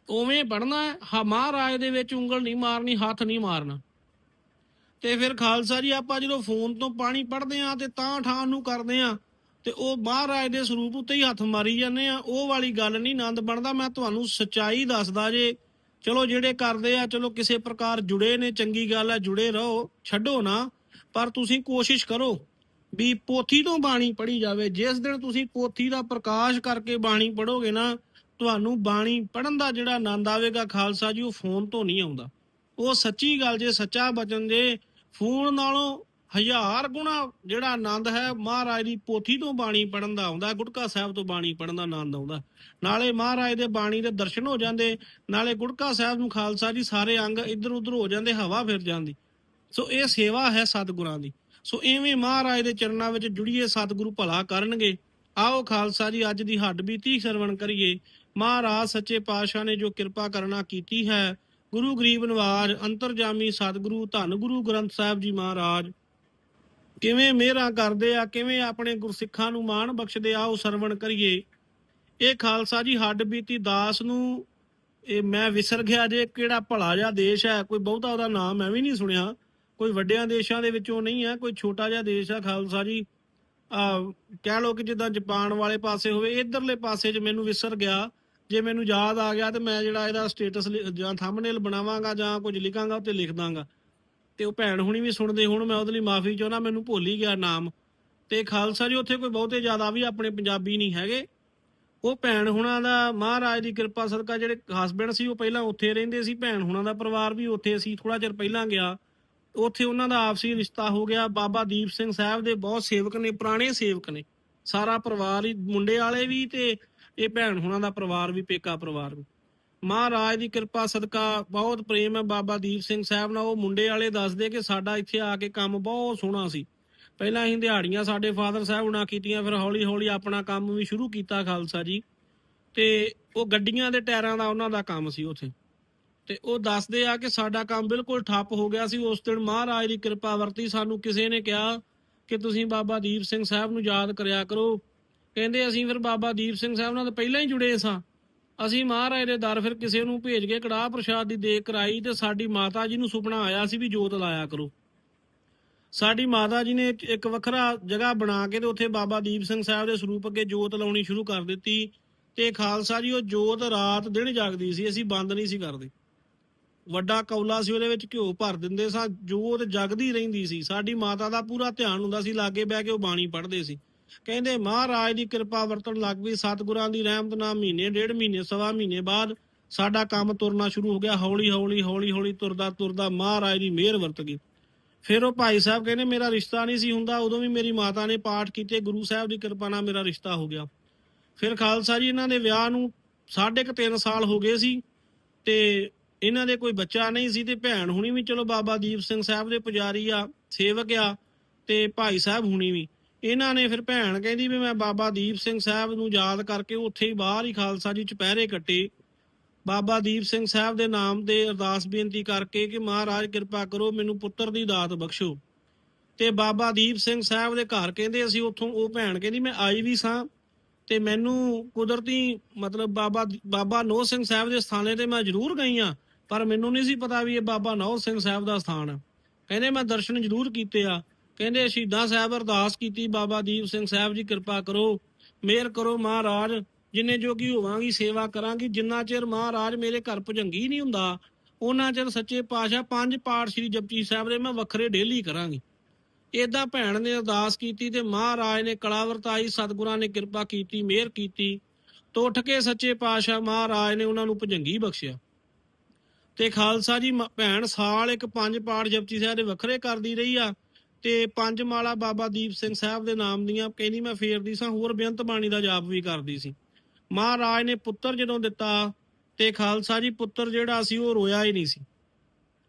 ਉਵੇਂ ਪੜਨਾ ਹੈ ਮਹਾਰਾਜ ਦੇ ਵਿੱਚ ਉਂਗਲ ਨਹੀਂ ਮਾਰਨੀ, ਹੱਥ ਨਹੀਂ ਮਾਰਨਾ। ਤੇ ਫਿਰ ਖਾਲਸਾ ਜੀ ਆਪਾਂ ਜਦੋਂ ਫੋਨ ਤੋਂ ਪਾਣੀ ਪੜਦੇ ਆ ਤੇ ਤਾਂ ਠਾਂ ਨੂੰ ਕਰਦੇ ਆ ਤੇ ਉਹ ਮਹਾਰਾਜ ਦੇ ਸਰੂਪ ਉੱਤੇ ਹੀ ਹੱਥ ਮਾਰੀ ਜਾਂਦੇ ਆ ਉਹ ਵਾਲੀ ਗੱਲ ਨਹੀਂ ਆਨੰਦ ਬਣਦਾ। ਮੈਂ ਤੁਹਾਨੂੰ ਸੱਚਾਈ ਦੱਸਦਾ ਜੇ, ਚਲੋ ਜਿਹੜੇ ਕਰਦੇ ਆ, ਚਲੋ ਕਿਸੇ ਪ੍ਰਕਾਰ ਜੁੜੇ ਨੇ, ਚੰਗੀ ਗੱਲ ਆ ਜੁੜੇ ਰਹੋ, ਛੱਡੋ ਨਾ, ਪਰ ਤੁਸੀਂ ਕੋਸ਼ਿਸ਼ ਕਰੋ। ਵੀ ਪੋਥੀ ਤੋਂ ਬਾਣੀ ਪੜ੍ਹੀ ਜਾਵੇ। ਜਿਸ ਦਿਨ ਤੁਸੀਂ ਪੋਥੀ ਦਾ ਪ੍ਰਕਾਸ਼ ਕਰਕੇ ਬਾਣੀ ਪੜੋਗੇ ਨਾ, ਤੁਹਾਨੂੰ ਬਾਣੀ ਪੜਨ ਦਾ ਜਿਹੜਾ ਆਨੰਦ ਆਵੇਗਾ ਖਾਲਸਾ ਜੀ, ਉਹ ਫੋਨ ਤੋਂ ਨਹੀਂ ਆਉਂਦਾ। ਉਹ ਸੱਚੀ ਗੱਲ ਜੇ ਸੱਚਾ ਬਚਨ ਜੇ, ਫੋਨ ਨਾਲੋਂ ਹਜ਼ਾਰ ਗੁਣਾ ਜਿਹੜਾ ਆਨੰਦ ਹੈ, ਮਹਾਰਾਜ ਦੀ ਪੋਥੀ ਤੋਂ ਬਾਣੀ ਪੜਨ ਦਾ ਆਉਂਦਾ, ਗੁਟਕਾ ਸਾਹਿਬ ਤੋਂ ਬਾਣੀ ਪੜਨ ਦਾ ਆਨੰਦ ਆਉਂਦਾ। ਨਾਲੇ ਮਹਾਰਾਜ ਦੇ ਬਾਣੀ ਦੇ ਦਰਸ਼ਨ ਹੋ ਜਾਂਦੇ, ਨਾਲੇ ਗੁਟਕਾ ਸਾਹਿਬ ਨੂੰ ਖਾਲਸਾ ਜੀ ਸਾਰੇ ਅੰਗ ਇੱਧਰ ਉੱਧਰ ਹੋ ਜਾਂਦੇ, ਹਵਾ ਫਿਰ ਜਾਂਦੀ। ਸੋ ਇਹ ਸੇਵਾ ਹੈ ਸਤਿਗੁਰਾਂ ਦੀ। ਸੋ ਐਵੇਂ ਮਹਾਰਾਜ ਦੇ ਚਰਨਾਂ ਵਿੱਚ ਜੁੜੀਏ, ਸਤਿਗੁਰੂ ਭਲਾ ਕਰਨਗੇ। ਆਓ ਖਾਲਸਾ ਜੀ, ਅੱਜ ਦੀ ਹੱਡ ਬੀਤੀ ਸਰਵਣ ਕਰੀਏ। ਮਹਾਰਾਜ ਸੱਚੇ ਪਾਤਸ਼ਾਹ ਨੇ ਜੋ ਕਿਰਪਾ ਕਰਨਾ ਕੀਤੀ ਹੈ, ਗੁਰੂ ਗਰੀਬ ਨਵਾਜ, ਅੰਤਰਜਾਮੀ ਸਤਿਗੁਰੂ, ਧੰਨ ਗੁਰੂ ਗ੍ਰੰਥ ਸਾਹਿਬ ਜੀ ਮਹਾਰਾਜ। ਕਿਵੇਂ ਮਿਹਰਾਂ ਕਰਦੇ ਆ, ਕਿਵੇਂ ਆਪਣੇ ਗੁਰਸਿੱਖਾਂ ਨੂੰ ਮਾਣ ਬਖਸ਼ਦੇ ਆ, ਉਹ ਸਰਵਣ ਕਰੀਏ। ਇਹ ਖਾਲਸਾ ਜੀ, ਹੱਡ ਬੀਤੀ ਦਾਸ ਨੂੰ, ਇਹ ਮੈਂ ਵਿਸਰ ਗਿਆ ਜੇ, ਕਿਹੜਾ ਭਲਾ ਜਿਹਾ ਦੇਸ਼ ਹੈ, ਕੋਈ ਬਹੁਤਾ ਉਹਦਾ ਨਾਮ ਮੈਂ ਵੀ ਨਹੀਂ ਸੁਣਿਆ। ਕੋਈ ਵੱਡਿਆਂ ਦੇਸ਼ਾਂ ਦੇ ਵਿੱਚੋਂ ਨਹੀਂ ਆ ਕੋਈ ਛੋਟਾ ਜਿਹਾ ਦੇਸ਼ ਆ ਖਾਲਸਾ ਜੀ। ਆ, ਕਹਿ ਲੋ ਕਿ ਜਿੱਦਾਂ ਜਾਪਾਨ ਵਾਲੇ ਪਾਸੇ ਹੋਵੇ, ਇਧਰਲੇ ਪਾਸੇ 'ਚ ਮੈਨੂੰ ਵਿਸਰ ਗਿਆ। ਜੇ ਮੈਨੂੰ ਯਾਦ ਆ ਗਿਆ ਤੇ ਮੈਂ ਜਿਹੜਾ ਇਹਦਾ ਸਟੇਟਸ ਜਾਂ ਥੰਬਨੇਲ ਬਣਾਵਾਂਗਾ ਜਾਂ ਕੁਝ ਲਿਖਾਂਗਾ, ਉੱਤੇ ਲਿਖ ਦਾਂਗਾ। ਤੇ ਉਹ ਭੈਣ ਹੁਣੀ ਵੀ ਸੁਣਦੇ ਹੁਣ, ਮੈਂ ਉਹਦੇ ਲਈ ਮਾਫੀ ਚਾਹੁੰਦਾ, ਮੈਨੂੰ ਭੁੱਲ ਹੀ ਗਿਆ ਨਾਮ। ਤੇ ਖਾਲਸਾ ਜੀ, ਉੱਥੇ ਕੋਈ ਬਹੁਤੇ ਜ਼ਿਆਦਾ ਵੀ ਆਪਣੇ ਪੰਜਾਬੀ ਨਹੀਂ ਹੈਗੇ। ਉਹ ਭੈਣ ਹੁਣਾਂ ਦਾ, ਮਹਾਰਾਜ ਦੀ ਕਿਰਪਾ ਸਦਕਾ ਜਿਹੜੇ ਹਸਬੰਡ ਸੀ, ਉਹ ਪਹਿਲਾਂ ਉੱਥੇ ਰਹਿੰਦੇ ਸੀ। ਭੈਣ ਹੁਣਾਂ ਦਾ ਪਰਿਵਾਰ ਵੀ ਉੱਥੇ ਸੀ ਥੋੜਾ ਚਿਰ ਪਹਿਲਾਂ ਗਿਆ। ਉੱਥੇ ਉਹਨਾਂ ਦਾ ਆਪਸੀ ਰਿਸ਼ਤਾ ਹੋ ਗਿਆ। ਬਾਬਾ ਦੀਪ ਸਿੰਘ ਸਾਹਿਬ ਦੇ ਬਹੁਤ ਸੇਵਕ ਨੇ, ਪੁਰਾਣੇ ਸੇਵਕ ਨੇ। ਸਾਰਾ ਪਰਿਵਾਰ ਹੀ, ਮੁੰਡੇ ਵਾਲੇ ਵੀ ਤੇ ਇਹ ਭੈਣ ਹੁਣਾਂ ਦਾ ਪਰਿਵਾਰ ਵੀ, ਪੇਕਾ ਪਰਿਵਾਰ ਵੀ। ਮਹਾਰਾਜ ਦੀ ਕਿਰਪਾ, ਸਦਕਾ, ਬਹੁਤ ਪ੍ਰੇਮ ਹੈ ਬਾਬਾ ਦੀਪ ਸਿੰਘ ਸਾਹਿਬ ਨਾਲ। ਉਹ ਮੁੰਡੇ ਵਾਲੇ ਦੱਸਦੇ ਕਿ ਸਾਡਾ ਇੱਥੇ ਆ ਕੇ ਕੰਮ ਬਹੁਤ ਸੋਹਣਾ ਸੀ। ਪਹਿਲਾਂ ਅਸੀਂ ਦਿਹਾੜੀਆਂ ਸਾਡੇ ਫਾਦਰ ਸਾਹਿਬ ਹੁਣਾਂ ਕੀਤੀਆਂ, ਫਿਰ ਹੌਲੀ ਹੌਲੀ ਆਪਣਾ ਕੰਮ ਵੀ ਸ਼ੁਰੂ ਕੀਤਾ ਖਾਲਸਾ ਜੀ। ਤੇ ਉਹ ਗੱਡੀਆਂ ਦੇ ਟਾਇਰਾਂ ਦਾ ਉਹਨਾਂ ਦਾ ਕੰਮ ਸੀ ਉੱਥੇ। ਤੇ ਉਹ ਦੱਸਦੇ ਆ ਕਿ ਸਾਡਾ ਕੰਮ ਬਿਲਕੁਲ ਠੱਪ ਹੋ ਗਿਆ ਸੀ। ਉਸ ਦਿਨ ਮਹਾਰਾਜ ਦੀ ਕਿਰਪਾ ਵਰਤੀ। ਸਾਨੂੰ ਕਿਸੇ ਨੇ ਕਿਹਾ ਕਿ ਤੁਸੀਂ ਬਾਬਾ ਦੀਪ ਸਿੰਘ ਸਾਹਿਬ ਨੂੰ ਯਾਦ ਕਰਿਆ ਕਰੋ। ਕਹਿੰਦੇ, ਅਸੀਂ ਫਿਰ ਬਾਬਾ ਦੀਪ ਸਿੰਘ ਸਾਹਿਬ ਨਾਲ ਪਹਿਲਾਂ ਹੀ ਜੁੜੇ ਸਾਂ। ਅਸੀਂ ਮਹਾਰਾਜ ਦੇ ਦਰ ਫਿਰ ਕਿਸੇ ਨੂੰ ਭੇਜ ਕੇ ਕੜਾਹ ਪ੍ਰਸ਼ਾਦ ਦੀ ਦੇਖ ਕਰਾਈ ਤੇ ਸਾਡੀ ਮਾਤਾ ਜੀ ਨੂੰ ਸੁਪਨਾ ਆਇਆ ਸੀ ਵੀ ਜੋਤ ਲਾਇਆ ਕਰੋ। ਸਾਡੀ ਮਾਤਾ ਜੀ ਨੇ ਇੱਕ- ਵੱਖਰਾ ਜਗ੍ਹਾ ਬਣਾ ਕੇ ਤੇ ਉੱਥੇ ਬਾਬਾ ਦੀਪ ਸਿੰਘ ਸਾਹਿਬ ਦੇ ਸਰੂਪ ਅੱਗੇ ਜੋਤ ਲਾਉਣੀ ਸ਼ੁਰੂ ਕਰ ਦਿੱਤੀ ਤੇ ਖਾਲਸਾ ਜੀ, ਉਹ ਜੋਤ ਰਾਤ ਦਿਨ ਜਾਗਦੀ ਸੀ। ਅਸੀਂ ਬੰਦ ਨਹੀਂ ਸੀ ਕਰਦੇ। ਵੱਡਾ ਕੌਲਾ ਸੀ, ਉਹਦੇ ਵਿੱਚ ਘਿਓ ਭਰ ਦਿੰਦੇ ਸਾਂ ਜੋਤ ਜਗਦੀ ਰਹਿੰਦੀ ਸੀ। ਸਾਡੀ ਮਾਤਾ ਦਾ ਪੂਰਾ ਧਿਆਨ ਹੁੰਦਾ ਸੀ ਲਾਗੇ ਬਹਿ ਕੇ ਉਹ ਬਾਣੀ ਪੜ੍ਹਦੇ ਸੀ। ਕਹਿੰਦੇ, ਮਹਾਰਾਜ ਦੀ ਕਿਰਪਾ ਵਰਤਣ ਲੱਗ ਪਈ, ਸਤਿਗੁਰਾਂ ਦੀ ਰਹਿਮਤ ਨਾਲ ਮਹੀਨੇ, ਡੇਢ ਮਹੀਨੇ, ਸਵਾ ਮਹੀਨੇ ਬਾਅਦ ਸਾਡਾ ਕੰਮ ਤੁਰਨਾ ਸ਼ੁਰੂ ਹੋ ਗਿਆ। ਹੌਲੀ ਹੌਲੀ ਹੌਲੀ ਹੌਲੀ ਤੁਰਦਾ ਤੁਰਦਾ ਮਹਾਰਾਜ ਦੀ ਮਿਹਰ ਵਰਤ ਗਈ। ਫਿਰ ਉਹ ਭਾਈ ਸਾਹਿਬ ਕਹਿੰਦੇ, ਮੇਰਾ ਰਿਸ਼ਤਾ ਨਹੀਂ ਸੀ ਹੁੰਦਾ, ਉਦੋਂ ਵੀ ਮੇਰੀ ਮਾਤਾ ਨੇ ਪਾਠ ਕੀਤੇ, ਗੁਰੂ ਸਾਹਿਬ ਦੀ ਕਿਰਪਾ ਨਾਲ ਮੇਰਾ ਰਿਸ਼ਤਾ ਹੋ ਗਿਆ। ਫਿਰ ਖਾਲਸਾ ਜੀ, ਇਹਨਾਂ ਦੇ ਵਿਆਹ ਨੂੰ ਸਾਢੇ ਕੁ ਤਿੰਨ ਸਾਲ ਹੋ ਗਏ ਸੀ, ਤੇ ਇਹਨਾਂ ਦੇ ਕੋਈ ਬੱਚਾ ਨਹੀਂ ਸੀ ਤੇ ਭੈਣ ਹੁਣੀ ਵੀ ਚਲੋ ਬਾਬਾ ਦੀਪ ਸਿੰਘ ਸਾਹਿਬ ਦੇ ਪੁਜਾਰੀ ਆ, ਸੇਵਕ ਆ ਤੇ ਭਾਈ ਸਾਹਿਬ ਹੁਣੀ ਵੀ। ਇਹਨਾਂ ਨੇ ਫਿਰ ਭੈਣ ਕਹਿੰਦੀ ਵੀ ਮੈਂ ਬਾਬਾ ਦੀਪ ਸਿੰਘ ਸਾਹਿਬ ਨੂੰ ਯਾਦ ਕਰਕੇ ਉੱਥੇ ਹੀ ਬਾਹਰ ਹੀ ਖਾਲਸਾ ਜੀ ਚੁਪਹਿਰੇ ਕੱਟੇ। ਬਾਬਾ ਦੀਪ ਸਿੰਘ ਸਾਹਿਬ ਦੇ ਨਾਮ ਤੇ ਅਰਦਾਸ ਬੇਨਤੀ ਕਰਕੇ ਕਿ ਮਹਾਰਾਜ ਕਿਰਪਾ ਕਰੋ ਮੈਨੂੰ ਪੁੱਤਰ ਦੀ ਦਾਤ ਬਖਸ਼ੋ। ਤੇ ਬਾਬਾ ਦੀਪ ਸਿੰਘ ਸਾਹਿਬ ਦੇ ਘਰ ਕਹਿੰਦੇ ਅਸੀਂ ਉੱਥੋਂ, ਉਹ ਭੈਣ ਕਹਿੰਦੀ ਮੈਂ ਆਈ ਵੀ ਸਾਂ ਤੇ ਮੈਨੂੰ ਕੁਦਰਤੀ ਮਤਲਬ ਬਾਬਾ ਬਾਬਾ ਨੋਹ ਸਿੰਘ ਸਾਹਿਬ ਦੇ ਸਥਾਨੇ ਤੇ ਮੈਂ ਜ਼ਰੂਰ ਗਈ ਆ ਪਰ ਮੈਨੂੰ ਨਹੀਂ ਸੀ ਪਤਾ ਵੀ ਇਹ ਬਾਬਾ ਨੌਰ ਸਿੰਘ ਸਾਹਿਬ ਦਾ ਸਥਾਨ ਹੈ। ਕਹਿੰਦੇ ਮੈਂ ਦਰਸ਼ਨ ਜ਼ਰੂਰ ਕੀਤੇ ਆ। ਕਹਿੰਦੇ ਸ਼ਹੀਦਾਂ ਸਾਹਿਬ ਅਰਦਾਸ ਕੀਤੀ, ਬਾਬਾ ਦੀਪ ਸਿੰਘ ਸਾਹਿਬ ਜੀ ਕਿਰਪਾ ਕਰੋ, ਮਿਹਰ ਕਰੋ ਮਹਾਰਾਜ, ਜਿੰਨੇ ਜੋਗੀ ਹੋਵਾਂਗੀ ਸੇਵਾ ਕਰਾਂਗੀ, ਜਿੰਨਾ ਚਿਰ ਮਹਾਰਾਜ ਮੇਰੇ ਘਰ ਭੁਜੰਗੀ ਨਹੀਂ ਹੁੰਦਾ, ਉਹਨਾਂ ਚਿਰ ਸੱਚੇ ਪਾਤਸ਼ਾਹ ਪੰਜ ਪਾਠ ਸ੍ਰੀ ਜਪਜੀ ਸਾਹਿਬ ਦੇ ਮੈਂ ਵੱਖਰੇ ਡੇਲੀ ਕਰਾਂਗੀ। ਏਦਾਂ ਭੈਣ ਨੇ ਅਰਦਾਸ ਕੀਤੀ ਤੇ ਮਹਾਰਾਜ ਨੇ ਕਲਾ ਵਰਤਾਈ, ਸਤਿਗੁਰਾਂ ਨੇ ਕਿਰਪਾ ਕੀਤੀ, ਮਿਹਰ ਕੀਤੀ। ਤੋਂ ਉੱਠ ਕੇ ਸੱਚੇ ਪਾਤਸ਼ਾਹ ਮਹਾਰਾਜ ਨੇ ਉਹਨਾਂ ਨੂੰ ਭਜੰਗੀ ਬਖਸ਼ਿਆ। ਤੇ ਖਾਲਸਾ ਜੀ ਭੈਣ, ਸਾਲ ਇੱਕ ਪੰਜ ਪਾਠ ਜਪਜੀ ਸਾਹਿਬ ਦੇ ਵੱਖਰੇ ਕਰਦੀ ਰਹੀ ਆ ਤੇ ਪੰਜ ਮਾਲਾ ਬਾਬਾ ਦੀਪ ਸਿੰਘ ਸਾਹਿਬ ਦੇ ਨਾਮ ਦੀਆਂ ਕਹਿੰਦੀ ਮੈਂ ਫੇਰਦੀ ਸਾਂ, ਹੋਰ ਬੇਅੰਤ ਬਾਣੀ ਦਾ ਜਾਪ ਵੀ ਕਰਦੀ ਸੀ। ਮਹਾਰਾਜ ਨੇ ਪੁੱਤਰ ਜਦੋਂ ਦਿੱਤਾ ਤੇ ਖਾਲਸਾ ਜੀ, ਪੁੱਤਰ ਜਿਹੜਾ ਸੀ ਉਹ ਰੋਇਆ ਹੀ ਨਹੀਂ ਸੀ।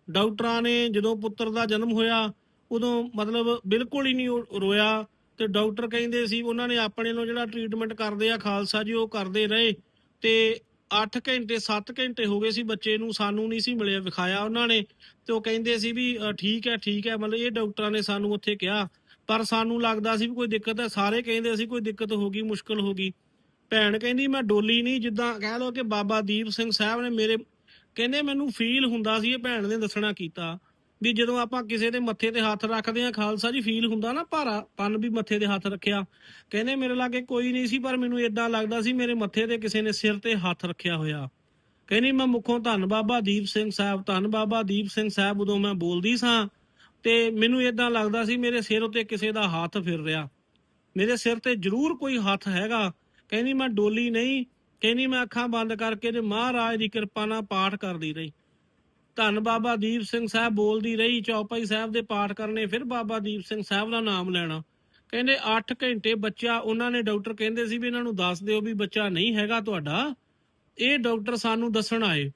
ਡਾਕਟਰਾਂ ਨੇ ਜਦੋਂ ਪੁੱਤਰ ਦਾ ਜਨਮ ਹੋਇਆ, ਉਦੋਂ ਮਤਲਬ ਬਿਲਕੁਲ ਹੀ ਨਹੀਂ ਉਹ ਰੋਇਆ ਤੇ ਡਾਕਟਰ ਕਹਿੰਦੇ ਸੀ, ਉਹਨਾਂ ਨੇ ਆਪਣੇ ਨੂੰ ਜਿਹੜਾ ਟ੍ਰੀਟਮੈਂਟ ਕਰਦੇ ਆ, ਖਾਲਸਾ ਜੀ ਉਹ ਕਰਦੇ ਰਹੇ ਤੇ 8 ਘੰਟੇ 7 ਘੰਟੇ ਹੋ ਗਏ ਸੀ ਬੱਚੇ ਨੂੰ, ਸਾਨੂੰ ਨਹੀਂ ਸੀ ਮਿਲਿਆ, ਵਿਖਾਇਆ ਉਹਨਾਂ ਨੇ ਤੇ ਉਹ ਕਹਿੰਦੇ ਸੀ ਵੀ ਠੀਕ ਹੈ ਠੀਕ ਹੈ, ਮਤਲਬ ਇਹ ਡਾਕਟਰਾਂ ਨੇ ਸਾਨੂੰ ਉੱਥੇ ਕਿਹਾ, ਪਰ ਸਾਨੂੰ ਲੱਗਦਾ ਸੀ ਵੀ ਕੋਈ ਦਿੱਕਤ ਹੈ, ਸਾਰੇ ਕਹਿੰਦੇ ਸੀ ਕੋਈ ਦਿੱਕਤ ਹੋ ਗਈ, ਮੁਸ਼ਕਲ ਹੋ ਗਈ। ਭੈਣ ਕਹਿੰਦੀ, ਮੈਂ ਡੋਲੀ ਨਹੀਂ, ਜਿੱਦਾਂ ਕਹਿ ਲਓ ਕਿ ਬਾਬਾ ਦੀਪ ਸਿੰਘ ਸਾਹਿਬ ਨੇ ਮੇਰੇ ਕਹਿੰਦੇ, ਮੈਨੂੰ ਫੀਲ ਹੁੰਦਾ ਸੀ, ਇਹ ਭੈਣ ਨੇ ਦੱਸਣਾ ਕੀਤਾ। ਵੀ ਜਦੋਂ ਆਪਾਂ ਕਿਸੇ ਦੇ ਮੱਥੇ ਤੇ ਹੱਥ ਰੱਖਦੇ ਆ ਖਾਲਸਾ ਜੀ ਫੀਲ ਹੁੰਦਾ ਨਾ ਭਾਰਾ, ਪਨ ਵੀ ਮੱਥੇ ਤੇ ਹੱਥ ਰੱਖਿਆ। ਕਹਿੰਦੇ ਮੇਰੇ ਲਾਗੇ ਕੋਈ ਨਹੀਂ ਸੀ, ਪਰ ਮੈਨੂੰ ਇਦਾਂ ਲੱਗਦਾ ਸੀ ਮੇਰੇ ਮੱਥੇ ਤੇ ਕਿਸੇ ਨੇ ਸਿਰ ਤੇ ਹੱਥ ਰੱਖਿਆ ਹੋਇਆ। ਕਹਿੰਦੀ ਮੈਂ ਮੁੱਖੋਂ ਧੰਨ ਬਾਬਾ ਦੀਪ ਸਿੰਘ ਸਾਹਿਬ, ਧੰਨ ਬਾਬਾ ਦੀਪ ਸਿੰਘ ਸਾਹਿਬ ਉਦੋਂ ਮੈਂ ਬੋਲਦੀ ਸਾਂ ਤੇ ਮੈਨੂੰ ਇਦਾਂ ਲੱਗਦਾ ਸੀ ਮੇਰੇ ਸਿਰ ਉੱਤੇ ਕਿਸੇ ਦਾ ਹੱਥ ਫਿਰ ਰਿਹਾ। ਮੇਰੇ ਸਿਰ ਤੇ ਜ਼ਰੂਰ ਕੋਈ ਹੱਥ ਹੈਗਾ। ਕਹਿੰਦੀ ਮੈਂ ਡੋਲੀ ਨਹੀਂ, ਕਹਿੰਦੀ ਮੈਂ ਅੱਖਾਂ ਬੰਦ ਕਰਕੇ ਤੇ ਮਹਾਰਾਜ ਦੀ ਕਿਰਪਾ ਨਾਲ ਪਾਠ ਕਰਦੀ ਰਹੀ। ਧੰਨ ਬਾਬਾ ਦੀਪ ਸਿੰਘ ਸਾਹਿਬ ਬੋਲਦੀ ਰਹੀ, ਚੌਪਈ ਸਾਹਿਬ ਦੇ ਪਾਠ ਕਰਨੇ, ਫਿਰ ਬਾਬਾ ਦੀਪ ਸਿੰਘ ਸਾਹਿਬ ਦਾ ਨਾਮ ਲੈਣਾ। ਕਹਿੰਦੇ 8 ਘੰਟੇ ਬੱਚਾ, ਉਹਨਾਂ ਨੇ ਡਾਕਟਰ ਕਹਿੰਦੇ ਸੀ ਵੀ ਇਹਨਾਂ ਨੂੰ ਦੱਸ ਦਿਓ ਵੀ ਬੱਚਾ ਨਹੀਂ ਹੈਗਾ ਤੁਹਾਡਾ। ਇਹ ਡਾਕਟਰ ਸਾਨੂੰ ਦੱਸਣ ਆਏ।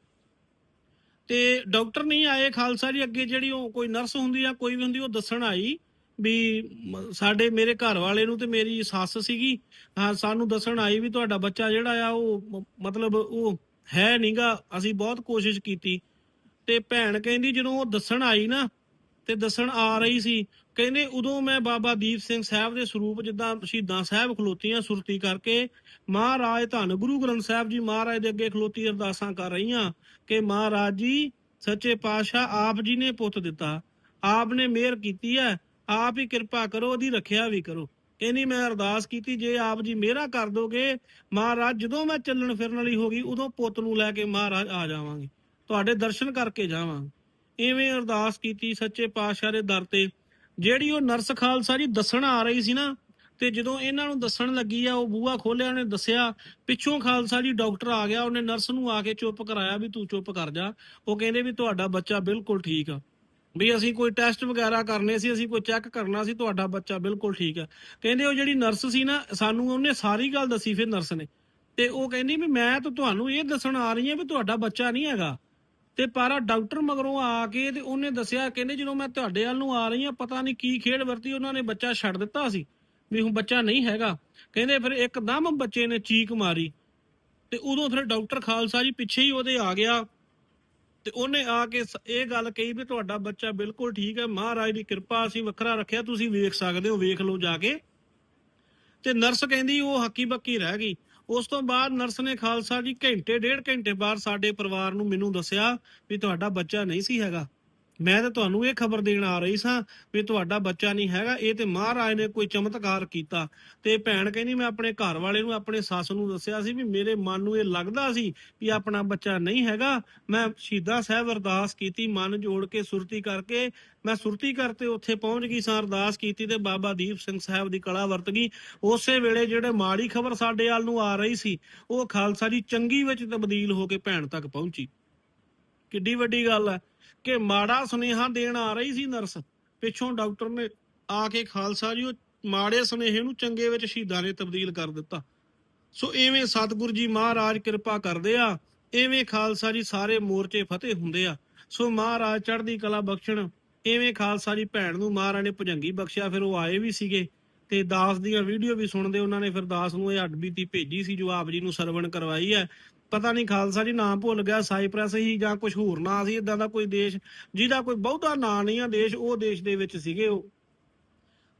ਤੇ ਡਾਕਟਰ ਨਹੀਂ ਆਏ, ਖਾਲਸਾ ਜੀ, ਅੱਗੇ ਜਿਹੜੀ ਉਹ ਕੋਈ ਨਰਸ ਹੁੰਦੀ ਆ, ਕੋਈ ਵੀ ਹੁੰਦੀ, ਉਹ ਦੱਸਣ ਆਈ ਵੀ ਸਾਡੇ ਮੇਰੇ ਘਰ ਵਾਲੇ ਨੂੰ ਤੇ ਮੇਰੀ ਸੱਸ ਸੀਗੀ। ਹਾਂ, ਸਾਨੂੰ ਦੱਸਣ ਆਈ ਵੀ ਤੁਹਾਡਾ ਬੱਚਾ ਜਿਹੜਾ ਆ, ਉਹ ਮਤਲਬ ਉਹ ਹੈ ਨਹੀਂਗਾ ਅਸੀਂ ਬਹੁਤ ਕੋਸ਼ਿਸ਼ ਕੀਤੀ। ਤੇ ਭੈਣ ਕਹਿੰਦੀ ਜਦੋਂ ਉਹ ਦੱਸਣ ਆਈ ਨਾ, ਤੇ ਦੱਸਣ ਆ ਰਹੀ ਸੀ, ਕਹਿੰਦੇ ਉਦੋਂ ਮੈਂ ਬਾਬਾ ਦੀਪ ਸਿੰਘ ਸਾਹਿਬ ਦੇ ਸਰੂਪ ਜਿੱਦਾਂ ਸ਼ਹੀਦਾਂ ਸਾਹਿਬ ਖਲੋਤੀਆਂ ਸੁਰਤੀ ਕਰਕੇ, ਮਹਾਰਾਜ ਧੰਨ ਗੁਰੂ ਗ੍ਰੰਥ ਸਾਹਿਬ ਜੀ ਮਹਾਰਾਜ ਦੇ ਅੱਗੇ ਖਲੋਤੀ ਅਰਦਾਸਾਂ ਕਰ ਰਹੀਆਂ, ਕਿ ਮਹਾਰਾਜ ਜੀ, ਸੱਚੇ ਪਾਤਸ਼ਾਹ ਆਪ ਜੀ ਨੇ ਪੁੱਤ ਦਿੱਤਾ, ਆਪ ਨੇ ਮਿਹਰ ਕੀਤੀ ਹੈ, ਆਪ ਹੀ ਕਿਰਪਾ ਕਰੋ, ਉਹਦੀ ਰੱਖਿਆ ਵੀ ਕਰੋ। ਕਹਿੰਦੀ ਮੈਂ ਅਰਦਾਸ ਕੀਤੀ, ਜੇ ਆਪ ਜੀ ਮੇਰਾ ਕਰ ਦੋਗੇ, ਮਹਾਰਾਜ ਜਦੋਂ ਮੈਂ ਚੱਲਣ ਫਿਰਨ ਵਾਲੀ ਹੋ ਗਈ, ਉਦੋਂ ਪੁੱਤ ਨੂੰ ਲੈ ਕੇ ਮਹਾਰਾਜ ਆ ਜਾਵਾਂਗੇ। ਤੁਹਾਡੇ ਦਰਸ਼ਨ ਕਰਕੇ ਜਾਵਾਂ। ਐਵੇਂ ਅਰਦਾਸ ਕੀਤੀ ਸੱਚੇ ਪਾਤਸ਼ਾਹ ਦੇ ਦਰ ਤੇ। ਜਿਹੜੀ ਉਹ ਨਰਸ ਖਾਲਸਾ ਜੀ ਦੱਸਣ ਆ ਰਹੀ ਸੀ ਨਾ, ਤੇ ਜਦੋਂ ਇਹਨਾਂ ਨੂੰ ਦੱਸਣ ਲੱਗੀ ਆ, ਉਹ ਬੂਹਾ ਖੋਲਿਆ ਉਹਨੇ ਦੱਸਿਆ, ਪਿੱਛੋਂ ਖਾਲਸਾ ਜੀ ਡਾਕਟਰ ਆ ਗਿਆ, ਉਹਨੇ ਨਰਸ ਨੂੰ ਆ ਕੇ ਚੁੱਪ ਕਰਾਇਆ ਵੀ ਤੂੰ ਚੁੱਪ ਕਰ ਜਾ। ਉਹ ਕਹਿੰਦੇ ਵੀ ਤੁਹਾਡਾ ਬੱਚਾ ਬਿਲਕੁਲ ਠੀਕ ਆ। ਵੀ ਅਸੀਂ ਕੋਈ ਟੈਸਟ ਵਗੈਰਾ ਕਰਨੇ ਸੀ, ਅਸੀਂ ਕੋਈ ਚੈੱਕ ਕਰਨਾ ਸੀ, ਤੁਹਾਡਾ ਬੱਚਾ ਬਿਲਕੁਲ ਠੀਕ ਆ। ਕਹਿੰਦੇ ਉਹ ਜਿਹੜੀ ਨਰਸ ਸੀ ਨਾ, ਸਾਨੂੰ ਉਹਨੇ ਸਾਰੀ ਗੱਲ ਦੱਸੀ ਫਿਰ ਨਰਸ ਨੇ। ਤੇ ਉਹ ਕਹਿੰਦੀ ਵੀ ਮੈਂ ਤਾਂ ਤੁਹਾਨੂੰ ਇਹ ਦੱਸਣ ਆ ਰਹੀ ਹਾਂ ਵੀ ਤੁਹਾਡਾ ਬੱਚਾ ਨਹੀਂ ਹੈਗਾ। ਤੇ ਪਾਰਾ ਡਾਕਟਰ ਮਗਰੋਂ ਆ ਕੇ ਤੇ ਉਹਨੇ ਦੱਸਿਆ, ਕਹਿੰਦੇ ਜਦੋਂ ਮੈਂ ਤੁਹਾਡੇ ਵੱਲ ਨੂੰ ਆ ਰਹੀ ਹਾਂ, ਪਤਾ ਨਹੀਂ ਕੀ ਖੇਡ ਵਰਤੀ, ਉਹਨਾਂ ਨੇ ਬੱਚਾ ਛੱਡ ਦਿੱਤਾ ਸੀ। ਵੀ ਹੁਣ ਬੱਚਾ ਨਹੀਂ ਹੈਗਾ। ਕਹਿੰਦੇ ਫਿਰ ਇੱਕਦਮ ਬੱਚੇ ਨੇ ਚੀਕ ਮਾਰੀ। ਤੇ ਉਦੋਂ ਫਿਰ ਡਾਕਟਰ ਖਾਲਸਾ ਜੀ ਪਿੱਛੇ ਹੀ ਉਹਦੇ ਆ ਗਿਆ। ਤੇ ਉਹਨੇ ਆ ਕੇ ਸ- ਇਹ ਗੱਲ ਕਹੀ ਵੀ ਤੁਹਾਡਾ ਬੱਚਾ ਬਿਲਕੁਲ ਠੀਕ ਹੈ। ਮਹਾਰਾਜ ਦੀ ਕਿਰਪਾ, ਅਸੀਂ ਵੱਖਰਾ ਰੱਖਿਆ, ਤੁਸੀਂ ਵੇਖ ਸਕਦੇ ਹੋ, ਵੇਖ ਲਓ ਜਾ ਕੇ। ਤੇ ਨਰਸ ਕਹਿੰਦੀ, ਉਹ ਹੱਕੀ ਬੱਕੀ ਰਹਿ ਗਈ। ਉਸ ਤੋਂ ਬਾਅਦ ਨਰਸ ਨੇ ਖਾਲਸਾ ਜੀ ਘੰਟੇ, ਡੇਢ ਘੰਟੇ ਬਾਅਦ ਸਾਡੇ ਪਰਿਵਾਰ ਨੂੰ ਮੈਨੂੰ ਦੱਸਿਆ ਵੀ ਤੁਹਾਡਾ ਬੱਚਾ ਨਹੀਂ ਸੀ ਹੈਗਾ। ਮੈਂ ਤਾਂ ਤੁਹਾਨੂੰ ਇਹ ਖਬਰ ਦੇਣ ਆ ਰਹੀ ਸਾਂ ਵੀ ਤੁਹਾਡਾ ਬੱਚਾ ਨਹੀਂ ਹੈਗਾ, ਇਹ ਤੇ ਮਹਾਰਾਜ ਨੇ ਕੋਈ ਚਮਤਕਾਰ ਕੀਤਾ। ਤੇ ਭੈਣ ਕਹਿੰਦੀ, ਮੈਂ ਆਪਣੇ ਘਰ ਵਾਲੇ ਨੂੰ, ਆਪਣੇ ਸੱਸ ਨੂੰ ਦੱਸਿਆ ਸੀ ਵੀ ਮੇਰੇ ਮਨ ਨੂੰ ਇਹ ਲੱਗਦਾ ਸੀ ਵੀ ਆਪਣਾ ਬੱਚਾ ਨਹੀਂ ਹੈਗਾ। ਮੈਂ ਸ਼ਹੀਦਾਂ ਸਾਹਿਬ ਅਰਦਾਸ ਕੀਤੀ, ਮਨ ਜੋੜ ਕੇ ਸੁਰਤੀ ਕਰਕੇ, ਮੈਂ ਸੁਰਤੀ ਕਰਤੇ ਉੱਥੇ ਪਹੁੰਚ ਗਈ ਸਾਂ, ਅਰਦਾਸ ਕੀਤੀ ਤੇ ਬਾਬਾ ਦੀਪ ਸਿੰਘ ਸਾਹਿਬ ਦੀ ਕਲਾ ਵਰਤ ਗਈ। ਉਸੇ ਵੇਲੇ ਜਿਹੜੇ ਮਾੜੀ ਖਬਰ ਸਾਡੇ ਵੱਲ ਨੂੰ ਆ ਰਹੀ ਸੀ, ਉਹ ਖਾਲਸਾ ਦੀ ਚੰਗੀ ਵਿੱਚ ਤਬਦੀਲ ਹੋ ਕੇ ਭੈਣ ਤੱਕ ਪਹੁੰਚੀ। ਕਿੱਡੀ ਵੱਡੀ ਗੱਲ ਹੈ। ਕਿ ਮਾੜਾ ਸੁਨੇਹਾ ਦੇਣ ਆ ਰਹੀ ਸੀ ਨਰਸ। ਪਿੱਛੋਂ ਡਾਕਟਰ ਨੇ ਆ ਕੇ ਖਾਲਸਾ ਜੀ, ਉਹ ਮਾੜੇ ਸੁਨੇਹੇ ਨੂੰ ਚੰਗੇ ਵਿੱਚ ਸ਼ਹੀਦਾਂ ਨੇ ਤਬਦੀਲ ਕਰ ਦਿੱਤਾ। ਸੋ ਐਵੇਂ ਸਤਿਗੁਰੂ ਜੀ ਮਹਾਰਾਜ ਕਿਰਪਾ ਕਰਦੇ ਆ, ਐਵੇਂ ਖਾਲਸਾ ਜੀ ਸਾਰੇ ਮੋਰਚੇ ਫਤਿਹ ਹੁੰਦੇ ਆ। ਸੋ ਮਹਾਰਾਜ ਚੜ੍ਹਦੀ ਕਲਾ ਬਖਸ਼ਣ, ਐਵੇਂ ਖਾਲਸਾ ਜੀ ਭੈਣ ਨੂੰ ਮਹਾਰਾਜ ਨੇ ਭੁਜੰਗੀ ਬਖਸ਼ਿਆ, ਫਿਰ ਉਹ ਆਏ ਵੀ ਸੀਗੇ। ਤੇ ਦਾਸ ਦੀਆਂ ਵੀਡੀਓ ਵੀ ਸੁਣਦੇ, ਉਹਨਾਂ ਨੇ ਫਿਰ ਦਾਸ ਨੂੰ ਇਹ ਹੱਡਬੀਤੀ ਭੇਜੀ ਸੀ, ਜੋ ਆਪ ਜੀ ਨੂੰ ਸਰਵਣ ਕਰਵਾਈ ਹੈ। ਪਤਾ ਨਹੀਂ ਖਾਲਸਾ ਜੀ ਨਾਮ ਭੁੱਲ ਗਿਆ, ਸਾਈਪ੍ਰੈਸ ਹੀ ਜਾਂ ਕੁਝ ਹੋਰ ਨਾਂ ਸੀ ਇਦਾਂ ਦਾ ਕੋਈ ਦੇਸ਼ ਜਿਹਦਾ ਕੋਈ ਬਹੁਤਾ ਨਾਂ ਨਹੀਂ ਆ ਦੇਸ਼, ਉਹ ਦੇਸ਼ ਦੇ ਵਿੱਚ ਸੀਗੇ ਉਹ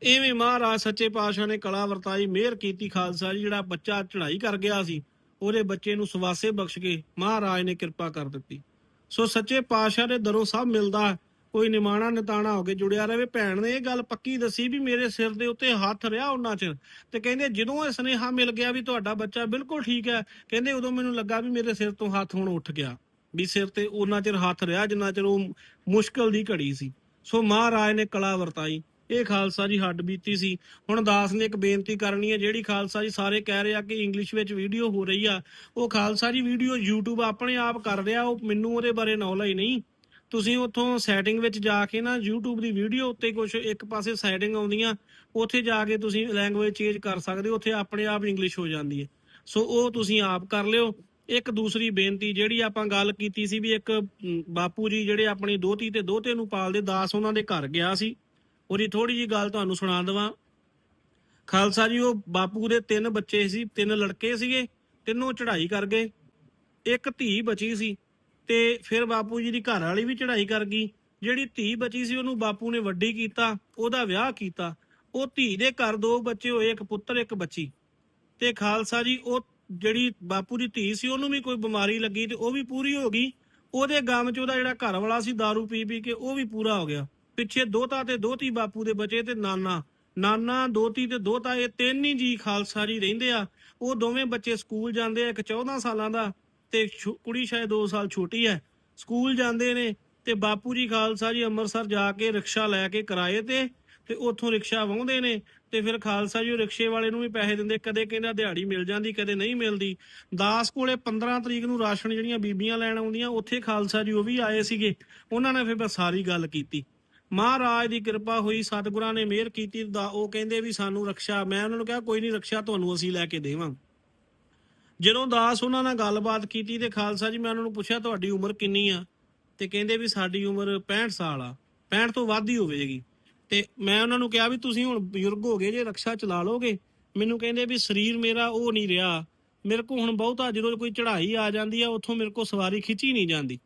ਐਵੇਂ ਮਹਾਰਾਜ ਸੱਚੇ ਪਾਤਸ਼ਾਹ ਨੇ ਕਲਾ ਵਰਤਾਈ, ਮਿਹਰ ਕੀਤੀ ਖਾਲਸਾ ਜੀ, ਜਿਹੜਾ ਬੱਚਾ ਚੜ੍ਹਾਈ ਕਰ ਗਿਆ ਸੀ, ਉਹਦੇ ਬੱਚੇ ਨੂੰ ਸਵਾਸੇ ਬਖਸ਼ ਕੇ ਮਹਾਰਾਜ ਨੇ ਕਿਰਪਾ ਕਰ ਦਿੱਤੀ ਸੋ ਸੱਚੇ ਪਾਤਸ਼ਾਹ ਦੇ ਦਰੋਂ ਸਭ ਮਿਲਦਾ ਹੈ। ਕੋਈ ਨਿਮਾਣਾ ਨਿਤਾਣਾ ਹੋ ਕੇ ਜੁੜਿਆ ਰਹੇ, ਭੈਣ ਨੇ ਇਹ ਗੱਲ ਪੱਕੀ ਦੱਸੀ ਵੀ ਮੇਰੇ ਸਿਰ ਦੇ ਉੱਤੇ ਹੱਥ ਰਿਹਾ ਉਹਨਾਂ ਚਿਰ ਤੇ ਕਹਿੰਦੇ ਜਦੋਂ ਇਹ ਸੁਨੇਹਾ ਮਿਲ ਗਿਆ ਵੀ ਤੁਹਾਡਾ ਬੱਚਾ ਬਿਲਕੁਲ ਠੀਕ ਹੈ, ਕਹਿੰਦੇ ਉਦੋਂ ਮੈਨੂੰ ਲੱਗਾ ਵੀ ਮੇਰੇ ਸਿਰ ਤੋਂ ਹੱਥ ਹੁਣ ਉੱਠ ਗਿਆ। ਵੀ ਸਿਰ ਤੇ ਉਹਨਾਂ ਚਿਰ ਹੱਥ ਰਿਹਾ ਜਿੰਨਾ ਚਿਰ ਉਹ ਮੁਸ਼ਕਲ ਦੀ ਘੜੀ ਸੀ। ਸੋ ਮਹਾਰਾਜ ਨੇ ਕਲਾ ਵਰਤਾਈ। ਇਹ ਖਾਲਸਾ ਜੀ ਹੱਡ ਬੀਤੀ ਸੀ। ਹੁਣ ਦਾਸ ਨੇ ਇੱਕ ਬੇਨਤੀ ਕਰਨੀ ਹੈ, ਜਿਹੜੀ ਖਾਲਸਾ ਜੀ ਸਾਰੇ ਕਹਿ ਰਹੇ ਆ ਕਿ ਇੰਗਲਿਸ਼ ਵਿੱਚ ਵੀਡੀਓ ਹੋ ਰਹੀ ਆ। ਉਹ ਖਾਲਸਾ ਜੀ ਵੀਡੀਓ YouTube ਆਪਣੇ ਆਪ ਕਰ ਰਿਹਾ, ਉਹ ਮੈਨੂੰ ਉਹਦੇ ਬਾਰੇ ਨੌਲੇਜ ਨਹੀਂ। ਤੁਸੀਂ ਉੱਥੋਂ ਸੈਟਿੰਗ ਵਿੱਚ ਜਾ ਕੇ ਨਾ YouTube ਦੀ ਵੀਡੀਓ ਉੱਤੇ ਕੁਝ ਇੱਕ ਪਾਸੇ ਸੈਟਿੰਗ ਆਉਂਦੀਆਂ, ਉੱਥੇ ਜਾ ਕੇ ਤੁਸੀਂ ਲੈਂਗੁਏਜ ਚੇਂਜ ਕਰ ਸਕਦੇ ਹੋ, ਉੱਥੇ ਆਪਣੇ ਆਪ ਇੰਗਲਿਸ਼ ਹੋ ਜਾਂਦੀ ਹੈ। ਸੋ ਉਹ ਤੁਸੀਂ ਆਪ ਕਰ ਲਿਓ। ਇੱਕ ਦੂਸਰੀ ਬੇਨਤੀ, ਜਿਹੜੀ ਆਪਾਂ ਗੱਲ ਕੀਤੀ ਸੀ ਵੀ ਇੱਕ ਬਾਪੂ ਜੀ ਜਿਹੜੇ ਆਪਣੀ ਦੋਤੀ ਤੇ ਦੋਤੇ ਨੂੰ ਪਾਲਦੇ, ਦਾਸ ਉਹਨਾਂ ਦੇ ਘਰ ਗਿਆ ਸੀ। ਉਹਦੀ ਥੋੜੀ ਜੀ ਗੱਲ ਤੁਹਾਨੂੰ ਸੁਣਾ ਦਵਾਂ। ਖਾਲਸਾ ਜੀ, ਉਹ ਬਾਪੂ ਦੇ ਤਿੰਨ ਬੱਚੇ ਸੀ, ਤਿੰਨ ਲੜਕੇ ਸੀਗੇ, ਤਿੰਨੋਂ ਚੜ੍ਹਾਈ ਕਰ ਗਏ। ਇੱਕ ਧੀ ਬਚੀ ਸੀ। ਤੇ ਫਿਰ ਬਾਪੂ ਜੀ ਦੀ ਘਰ ਵਾਲੀ ਵੀ ਚੜ੍ਹਾਈ ਕਰ ਗਈ। ਜਿਹੜੀ ਧੀ ਬਚੀ ਸੀ, ਉਹਨੂੰ ਬਾਪੂ ਨੇ ਵੱਡੀ ਕੀਤਾ, ਉਹਦਾ ਵਿਆਹ ਕੀਤਾ। ਉਹ ਧੀ ਦੇ ਘਰ ਦੋ ਬੱਚੇ ਹੋਏ, ਇੱਕ ਪੁੱਤਰ, ਇੱਕ ਬੱਚੀ। ਤੇ ਖਾਲਸਾ ਜੀ, ਉਹ ਜਿਹੜੀ ਬਾਪੂ ਦੀ ਧੀ ਸੀ, ਉਹਨੂੰ ਵੀ ਕੋਈ ਬਿਮਾਰੀ ਲੱਗੀ ਤੇ ਉਹ ਵੀ ਪੂਰੀ ਹੋ ਗਈ। ਉਹਦੇ ਗਮ 'ਚ ਉਹਦਾ ਜਿਹੜਾ ਘਰ ਵਾਲਾ ਸੀ, दारू ਪੀ ਪੀ ਕੇ ਉਹ ਵੀ ਪੂਰਾ ਹੋ ਗਿਆ। ਪਿੱਛੇ ਦੋਤਾ ਤੇ ਦੋਤੀ ਬਾਪੂ ਦੇ ਬਚੇ ਤੇ ਨਾਨਾ। ਨਾਨਾ ਦੋਤੀ ਤੇ ਦੋਤਾ ਇਹ ਤਿੰਨ ਹੀ ਜੀ ਖਾਲਸਾ ਜੀ ਰਹਿੰਦੇ ਆ। ਉਹ ਦੋਵੇਂ ਬੱਚੇ ਸਕੂਲ ਜਾਂਦੇ ਆ, ਇੱਕ 14 ਸਾਲਾਂ ਦਾ। ਤੇ ਛੋ- ਕੁੜੀ ਸ਼ਾਇਦ 2 ਸਾਲ ਛੋਟੀ ਹੈ। ਸਕੂਲ ਜਾਂਦੇ ਨੇ ਤੇ ਬਾਪੂ ਜੀ ਖਾਲਸਾ ਜੀ ਅੰਮ੍ਰਿਤਸਰ ਜਾ ਕੇ ਰਿਕਸ਼ਾ ਲੈ ਕੇ ਕਿਰਾਏ ਤੇ ਤੇ ਉੱਥੋਂ ਰਿਕਸ਼ਾ ਵਾਹੁੰਦੇ ਨੇ ਤੇ ਫਿਰ ਖਾਲਸਾ ਜੀ ਉਹ ਰਿਕਸ਼ੇ ਵਾਲੇ ਨੂੰ ਵੀ ਪੈਸੇ ਦਿੰਦੇ, ਕਦੇ ਕਹਿੰਦਾ ਦਿਹਾੜੀ ਮਿਲ ਜਾਂਦੀ, ਕਦੇ ਨਹੀਂ ਮਿਲਦੀ। ਦਾਸ ਕੋਲੇ 15 ਤਰੀਕ ਨੂੰ ਰਾਸ਼ਨ ਜਿਹੜੀਆਂ ਬੀਬੀਆਂ ਲੈਣ ਆਉਂਦੀਆਂ, ਉੱਥੇ ਖਾਲਸਾ ਜੀ ਉਹ ਵੀ ਆਏ ਸੀਗੇ। ਉਹਨਾਂ ਨੇ ਫਿਰ ਬਸ ਸਾਰੀ ਗੱਲ ਕੀਤੀ। ਮਹਾਰਾਜ ਦੀ ਕਿਰਪਾ ਹੋਈ, ਸਤਿਗੁਰਾਂ ਨੇ ਮਿਹਰ ਕੀਤੀ ਦਾ ਉਹ ਕਹਿੰਦੇ ਵੀ ਸਾਨੂੰ ਰਕਸ਼ਾ, ਮੈਂ ਉਹਨਾਂ ਨੂੰ ਕਿਹਾ, ਕੋਈ ਨਹੀਂ, ਰਕਸ਼ਾ ਤੁਹਾਨੂੰ ਅਸੀਂ ਲੈ ਕੇ ਦੇਵਾਂ ਜਦੋਂ ਦਾਸ ਉਹਨਾਂ ਨਾਲ ਗੱਲਬਾਤ ਕੀਤੀ ਤੇ ਖਾਲਸਾ ਜੀ, ਮੈਂ ਉਹਨਾਂ ਨੂੰ ਪੁੱਛਿਆ, ਤੁਹਾਡੀ ਉਮਰ ਕਿੰਨੀ ਆ? ਤੇ ਕਹਿੰਦੇ ਵੀ ਸਾਡੀ ਉਮਰ 65 ਸਾਲ ਆ। 65 ਤੋਂ ਵੱਧ ਹੀ ਹੋਵੇਗੀ। ਤੇ ਮੈਂ ਉਹਨਾਂ ਨੂੰ ਕਿਹਾ ਵੀ ਤੁਸੀਂ ਹੁਣ ਬਜ਼ੁਰਗ ਹੋ ਗਏ, ਜੇ ਰਕਸ਼ਾ ਚਲਾ ਲੋਗੇ, ਮੈਨੂੰ ਕਹਿੰਦੇ ਵੀ ਸਰੀਰ ਮੇਰਾ ਉਹ ਨਹੀਂ ਰਿਹਾ। ਮੇਰੇ ਕੋ ਹੁਣ ਬਹੁਤਾ, ਜਦੋਂ ਕੋਈ ਚੜ੍ਹਾਈ ਆ ਜਾਂਦੀ ਆ, ਉੱਥੋਂ ਮੇਰੇ ਕੋ ਸਵਾਰੀ ਖਿੱਚੀ ਨਹੀਂ ਜਾਂਦੀ।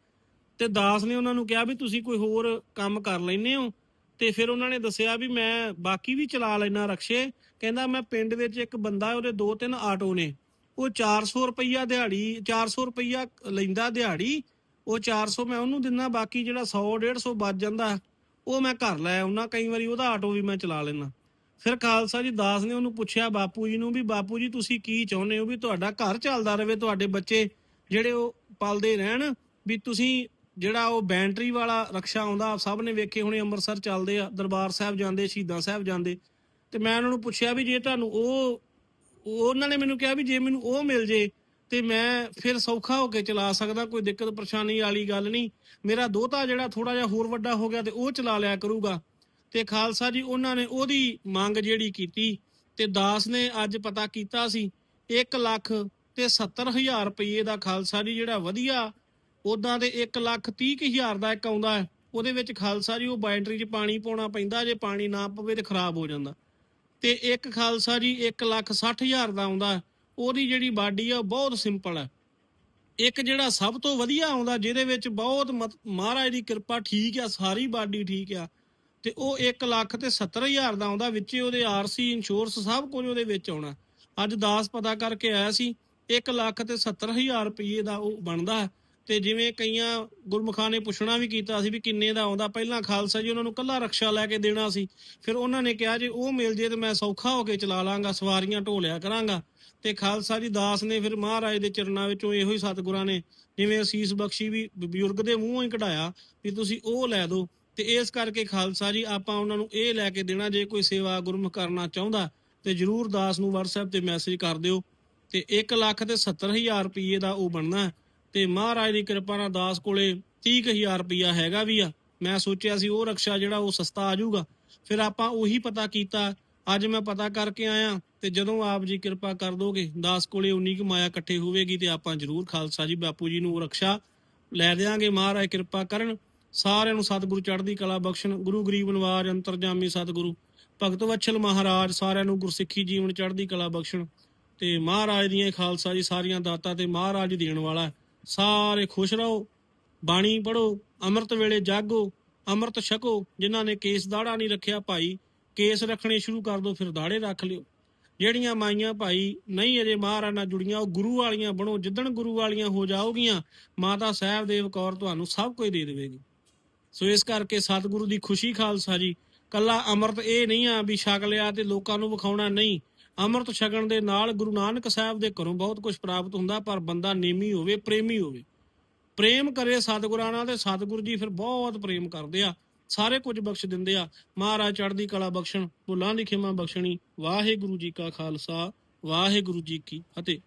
ਤੇ ਦਾਸ ਨੇ ਉਹਨਾਂ ਨੂੰ ਕਿਹਾ ਵੀ ਤੁਸੀਂ ਕੋਈ ਹੋਰ ਕੰਮ ਕਰ ਲੈਨੇ ਹੋ। ਤੇ ਫਿਰ ਉਹਨਾਂ ਨੇ ਦੱਸਿਆ ਵੀ ਮੈਂ ਬਾਕੀ ਵੀ ਚਲਾ ਲੈਣਾ ਰਕਸ਼ੇ। ਕਹਿੰਦਾ ਮੈਂ ਪਿੰਡ ਵਿੱਚ ਇੱਕ ਬੰਦਾ, ਉਹਦੇ ਦੋ ਤਿੰਨ ਆਟੋ ਨੇ। ਉਹ 400 ਰੁਪਈਆ ਦਿਹਾੜੀ 400 ਰੁਪਈਆ ਲੈਂਦਾ ਦਿਹਾੜੀ, ਉਹ 400 ਮੈਂ ਉਹਨੂੰ ਦਿੰਦਾ, ਬਾਕੀ ਜਿਹੜਾ 100 150 ਬਚ ਜਾਂਦਾ, ਉਹ ਮੈਂ ਘਰ ਲੈ ਆਉਣਾ ਕਈ ਵਾਰੀ ਉਹਦਾ ਆਟੋ ਵੀ ਮੈਂ ਚਲਾ ਲੈਣਾ ਫਿਰ ਖਾਲਸਾ ਜੀ ਦਾਸ ਨੇ ਉਹਨੂੰ ਪੁੱਛਿਆ, ਬਾਪੂ ਜੀ ਨੂੰ ਵੀ, ਬਾਪੂ ਜੀ ਤੁਸੀਂ ਕੀ ਚਾਹੁੰਦੇ ਹੋ ਵੀ ਤੁਹਾਡਾ ਘਰ ਚੱਲਦਾ ਰਹੇ ਤੁਹਾਡੇ ਬੱਚੇ ਜਿਹੜੇ ਉਹ ਪਲਦੇ ਰਹਿਣ, ਵੀ ਤੁਸੀਂ ਜਿਹੜਾ ਉਹ ਬੈਂਟਰੀ ਵਾਲਾ ਰਕਸ਼ਾ ਆਉਂਦਾ ਸਭ ਨੇ ਵੇਖੇ ਹੋਣੇ, ਅੰਮ੍ਰਿਤਸਰ ਚੱਲਦੇ ਆ, ਦਰਬਾਰ ਸਾਹਿਬ ਜਾਂਦੇ, ਸ਼ਹੀਦਾਂ ਸਾਹਿਬ ਜਾਂਦੇ। ਤੇ ਮੈਂ ਉਹਨਾਂ ਨੂੰ ਪੁੱਛਿਆ ਵੀ ਜੇ ਤੁਹਾਨੂੰ ਉਹ- ਉਹਨਾਂ ਨੇ ਮੈਨੂੰ ਕਿਹਾ ਵੀ ਜੇ ਮੈਨੂੰ ਉਹ ਮਿਲ ਜੇ ਤੇ ਮੈਂ ਫਿਰ ਸੌਖਾ ਹੋ ਕੇ ਚਲਾ ਸਕਦਾ, ਕੋਈ ਦਿੱਕਤ ਪਰੇਸ਼ਾਨੀ ਵਾਲੀ ਗੱਲ ਨਹੀਂ। ਮੇਰਾ ਦੋਤਾ ਜਿਹੜਾ ਥੋੜਾ ਜਿਹਾ ਹੋਰ ਵੱਡਾ ਹੋ ਗਿਆ ਤੇ ਉਹ ਚਲਾ ਲਿਆ ਕਰੂਗਾ। ਤੇ ਖਾਲਸਾ ਜੀ, ਉਹਨਾਂ ਨੇ ਉਹਦੀ ਮੰਗ ਜਿਹੜੀ ਕੀਤੀ ਤੇ ਦਾਸ ਨੇ ਅੱਜ ਪਤਾ ਕੀਤਾ ਸੀ 1 ਲੱਖ ਤੇ 70000 ਰੁਪਏ ਦਾ ਖਾਲਸਾ ਜੀ ਜਿਹੜਾ ਵਧੀਆ ਉਦਾਂ ਤੇ 1 ਲੱਖ 30 ਕੁ ਹਜ਼ਾਰ ਦਾ ਇੱਕ ਆਉਂਦਾ ਹੈ, ਉਹਦੇ ਵਿੱਚ ਖਾਲਸਾ ਜੀ ਉਹ ਬੈਟਰੀ 'ਚ ਪਾਣੀ ਪਾਉਣਾ ਪੈਂਦਾ, ਜੇ ਪਾਣੀ ਨਾ ਪਵੇ ਤੇ ਖਰਾਬ ਹੋ ਜਾਂਦਾ। ਤੇ ਇੱਕ ਖਾਲਸਾ ਜੀ 1 ਲੱਖ 60 ਹਜ਼ਾਰ ਦਾ ਆਉਂਦਾ। ਉਹਦੀ ਜਿਹੜੀ ਬਾਡੀ ਆ, ਉਹ ਬਹੁਤ ਸਿੰਪਲ ਹੈ ਇੱਕ ਜਿਹੜਾ ਸਭ ਤੋਂ ਵਧੀਆ ਆਉਂਦਾ, ਜਿਹਦੇ ਵਿੱਚ ਬਹੁਤ ਮਤ- ਮਹਾਰਾਜ ਦੀ ਕਿਰਪਾ ਠੀਕ ਆ, ਸਾਰੀ ਬਾਡੀ ਠੀਕ ਆ, ਤੇ ਉਹ 1 ਲੱਖ ਤੇ 70 ਹਜ਼ਾਰ ਦਾ ਆਉਂਦਾ, ਵਿੱਚ ਉਹਦੇ ਆਰਸੀ ਇੰਸ਼ੋਰੈਂਸ ਸਭ ਕੁਝ ਉਹਦੇ ਵਿੱਚ ਆਉਣਾ। ਅੱਜ ਦਾਸ ਪਤਾ ਕਰਕੇ ਆਇਆ ਸੀ 1 ਲੱਖ ਤੇ 70 ਹਜ਼ਾਰ ਰੁਪਏ ਦਾ ਉਹ ਬਣਦਾ। ਤੇ ਜਿਵੇਂ ਕਈਆਂ ਗੁਰਮੁਖਾਂ ਨੇ ਪੁੱਛਣਾ ਵੀ ਕੀਤਾ ਸੀ ਵੀ ਕਿੰਨੇ ਦਾ ਆਉਂਦਾ, ਪਹਿਲਾਂ ਖਾਲਸਾ ਜੀ ਉਹਨਾਂ ਨੂੰ ਕੱਲਾ ਰਕਸ਼ਾ ਲੈ ਕੇ ਦੇਣਾ ਸੀ, ਫਿਰ ਉਹਨਾਂ ਨੇ ਕਿਹਾ ਜੇ ਉਹ ਮਿਲ ਜੇ ਤੇ ਮੈਂ ਸੌਖਾ ਹੋ ਕੇ ਚਲਾ ਲਾਂਗਾ, ਸਵਾਰੀਆਂ ਢੋਲਿਆ ਕਰਾਂਗਾ। ਤੇ ਖਾਲਸਾ ਜੀ ਦਾਸ ਨੇ ਫਿਰ ਮਹਾਰਾਜ ਦੇ ਚਰਨਾਂ ਵਿੱਚੋਂ ਇਹੋ ਹੀ ਸਤਿਗੁਰਾਂ ਨੇ ਜਿਵੇਂ ਅਸੀਸ ਬਖਸ਼ੀ ਵੀ ਬਜ਼ੁਰਗ ਦੇ ਮੂੰਹੋਂ ਹੀ ਕਢਾਇਆ ਵੀ ਤੁਸੀਂ ਉਹ ਲੈ ਦਿਓ ਤੇ ਇਸ ਕਰਕੇ ਖਾਲਸਾ ਜੀ ਆਪਾਂ ਉਹਨਾਂ ਨੂੰ ਇਹ ਲੈ ਕੇ ਦੇਣਾ, ਜੇ ਕੋਈ ਸੇਵਾ ਗੁਰਮੁਖ ਕਰਨਾ ਚਾਹੁੰਦਾ ਤੇ ਜਰੂਰ ਦਾਸ ਨੂੰ WhatsApp ਤੇ ਮੈਸੇਜ ਕਰ ਦਿਓ। ਤੇ 1 ਲੱਖ ਤੇ 70000 ਰੁਪਏ ਦਾ ਉਹ ਬਣਨਾ। ਤੇ ਮਹਾਰਾਜ ਦੀ ਕਿਰਪਾ ਨਾਲ ਦਾਸ ਕੋਲੇ 30000 ਰੁਪਇਆ ਹੈਗਾ ਵੀ ਆ। ਮੈਂ ਸੋਚਿਆ ਸੀ ਉਹ ਰਕਸ਼ਾ ਜਿਹੜਾ ਉਹ ਸਸਤਾ ਆ ਜਾਊਗਾ। ਫਿਰ ਆਪਾਂ ਉਹੀ ਪਤਾ ਕੀਤਾ। ਅੱਜ ਮੈਂ ਪਤਾ ਕਰਕੇ ਆਇਆ ਤੇ ਜਦੋਂ ਆਪ ਜੀ ਕਿਰਪਾ ਕਰ ਦੋਗੇ, ਦਾਸ ਕੋਲੇ ਉਨੀ ਕੁ ਮਾਇਆ ਇਕੱਠੇ ਹੋਵੇਗੀ ਤੇ ਆਪਾਂ ਜ਼ਰੂਰ ਖਾਲਸਾ ਜੀ, ਬਾਪੂ ਜੀ ਨੂੰ ਉਹ ਰਕਸ਼ਾ ਲੈ ਦੇਾਂਗੇ ਮਹਾਰਾਜ ਕਿਰਪਾ ਕਰਨ, ਸਾਰਿਆਂ ਨੂੰ ਸਤਿਗੁਰੂ ਚੜ੍ਹਦੀ ਕਲਾ ਬਖਸ਼ਣ, ਗੁਰੂ ਗਰੀਬ ਨਵਾਜ, ਅੰਤਰਜਾਮੀ ਸਤਿਗੁਰੂ, ਭਗਤ ਵਛਲ ਮਹਾਰਾਜ ਸਾਰਿਆਂ ਨੂੰ ਗੁਰਸਿੱਖੀ ਜੀਵਨ ਚੜ੍ਹਦੀ ਕਲਾ ਬਖਸ਼ਣ ਤੇ ਮਹਾਰਾਜ ਦੀਆਂ ਖਾਲਸਾ ਜੀ ਸਾਰੀਆਂ ਦਾਤਾਂ ਤੇ ਮਹਾਰਾਜ ਦੇਣ ਵਾਲਾ ਸਾਰੇ ਖੁਸ਼ ਰਹੋ, ਬਾਣੀ ਪੜੋ ਅੰਮ੍ਰਿਤ ਵੇਲੇ ਜਾਗੋ, ਅੰਮ੍ਰਿਤ ਛਕੋ, ਜਿਨ੍ਹਾਂ ਨੇ ਕੇਸ ਦਾੜਾ ਨਹੀਂ ਰੱਖਿਆ ਭਾਈ, ਕੇਸ ਰੱਖਣੇ ਸ਼ੁਰੂ ਕਰ ਦੋ, ਫਿਰ ਦਾੜੇ ਰੱਖ ਲਿਓ। ਜਿਹੜੀਆਂ ਮਾਈਆਂ ਭਾਈ, ਨਹੀਂ ਅਜੇ ਮਹਾਰਾਜ ਨਾਲ ਜੁੜੀਆਂ, ਉਹ ਗੁਰੂ ਵਾਲੀਆਂ ਬਣੋ, ਜਿੱਦਣ ਗੁਰੂ ਵਾਲੀਆਂ ਹੋ ਜਾਓਗੀਆਂ, ਮਾਤਾ ਸਾਹਿਬ ਦੇਵ ਕੌਰ ਤੁਹਾਨੂੰ ਸਭ ਕੁਝ ਦੇ ਦੇਵੇਗੀ। ਸੋ ਇਸ ਕਰਕੇ ਸਤਿਗੁਰੂ ਦੀ ਖੁਸ਼ੀ ਖਾਲਸਾ ਜੀ, ਕੱਲਾ ਅੰਮ੍ਰਿਤ ਇਹ ਨਹੀਂ ਆ ਵੀ ਛਕ ਲਿਆ ਤੇ ਲੋਕਾਂ ਨੂੰ ਵਿਖਾਉਣਾ ਨਹੀਂ ਅੰਮ੍ਰਿਤ ਛਕਣ ਦੇ ਨਾਲ ਗੁਰੂ ਨਾਨਕ ਸਾਹਿਬ ਦੇ ਘਰੋਂ ਬਹੁਤ ਕੁਝ ਪ੍ਰਾਪਤ ਹੁੰਦਾ, ਪਰ ਬੰਦਾ ਨੇਮੀ ਹੋਵੇ, ਪ੍ਰੇਮੀ ਹੋਵੇ। ਪ੍ਰੇਮ ਕਰੇ ਸਤਿਗੁਰਾਂ ਨਾਲ ਤੇ ਸਤਿਗੁਰੂ ਜੀ ਫਿਰ ਬਹੁਤ ਪ੍ਰੇਮ ਕਰਦੇ ਆ, ਸਾਰੇ ਕੁਝ ਬਖਸ਼ ਦਿੰਦੇ ਆ। ਮਹਾਰਾਜ ਚੜ੍ਹਦੀ ਕਲਾ ਬਖਸ਼ਣ, ਭੁੱਲਾਂ ਦੀ ਖਿਮਾ ਬਖਸ਼ਣੀ। ਵਾਹਿਗੁਰੂ ਜੀ ਕਾ ਖਾਲਸਾ, ਵਾਹਿਗੁਰੂ ਜੀ ਕੀ ਫਤਿਹ।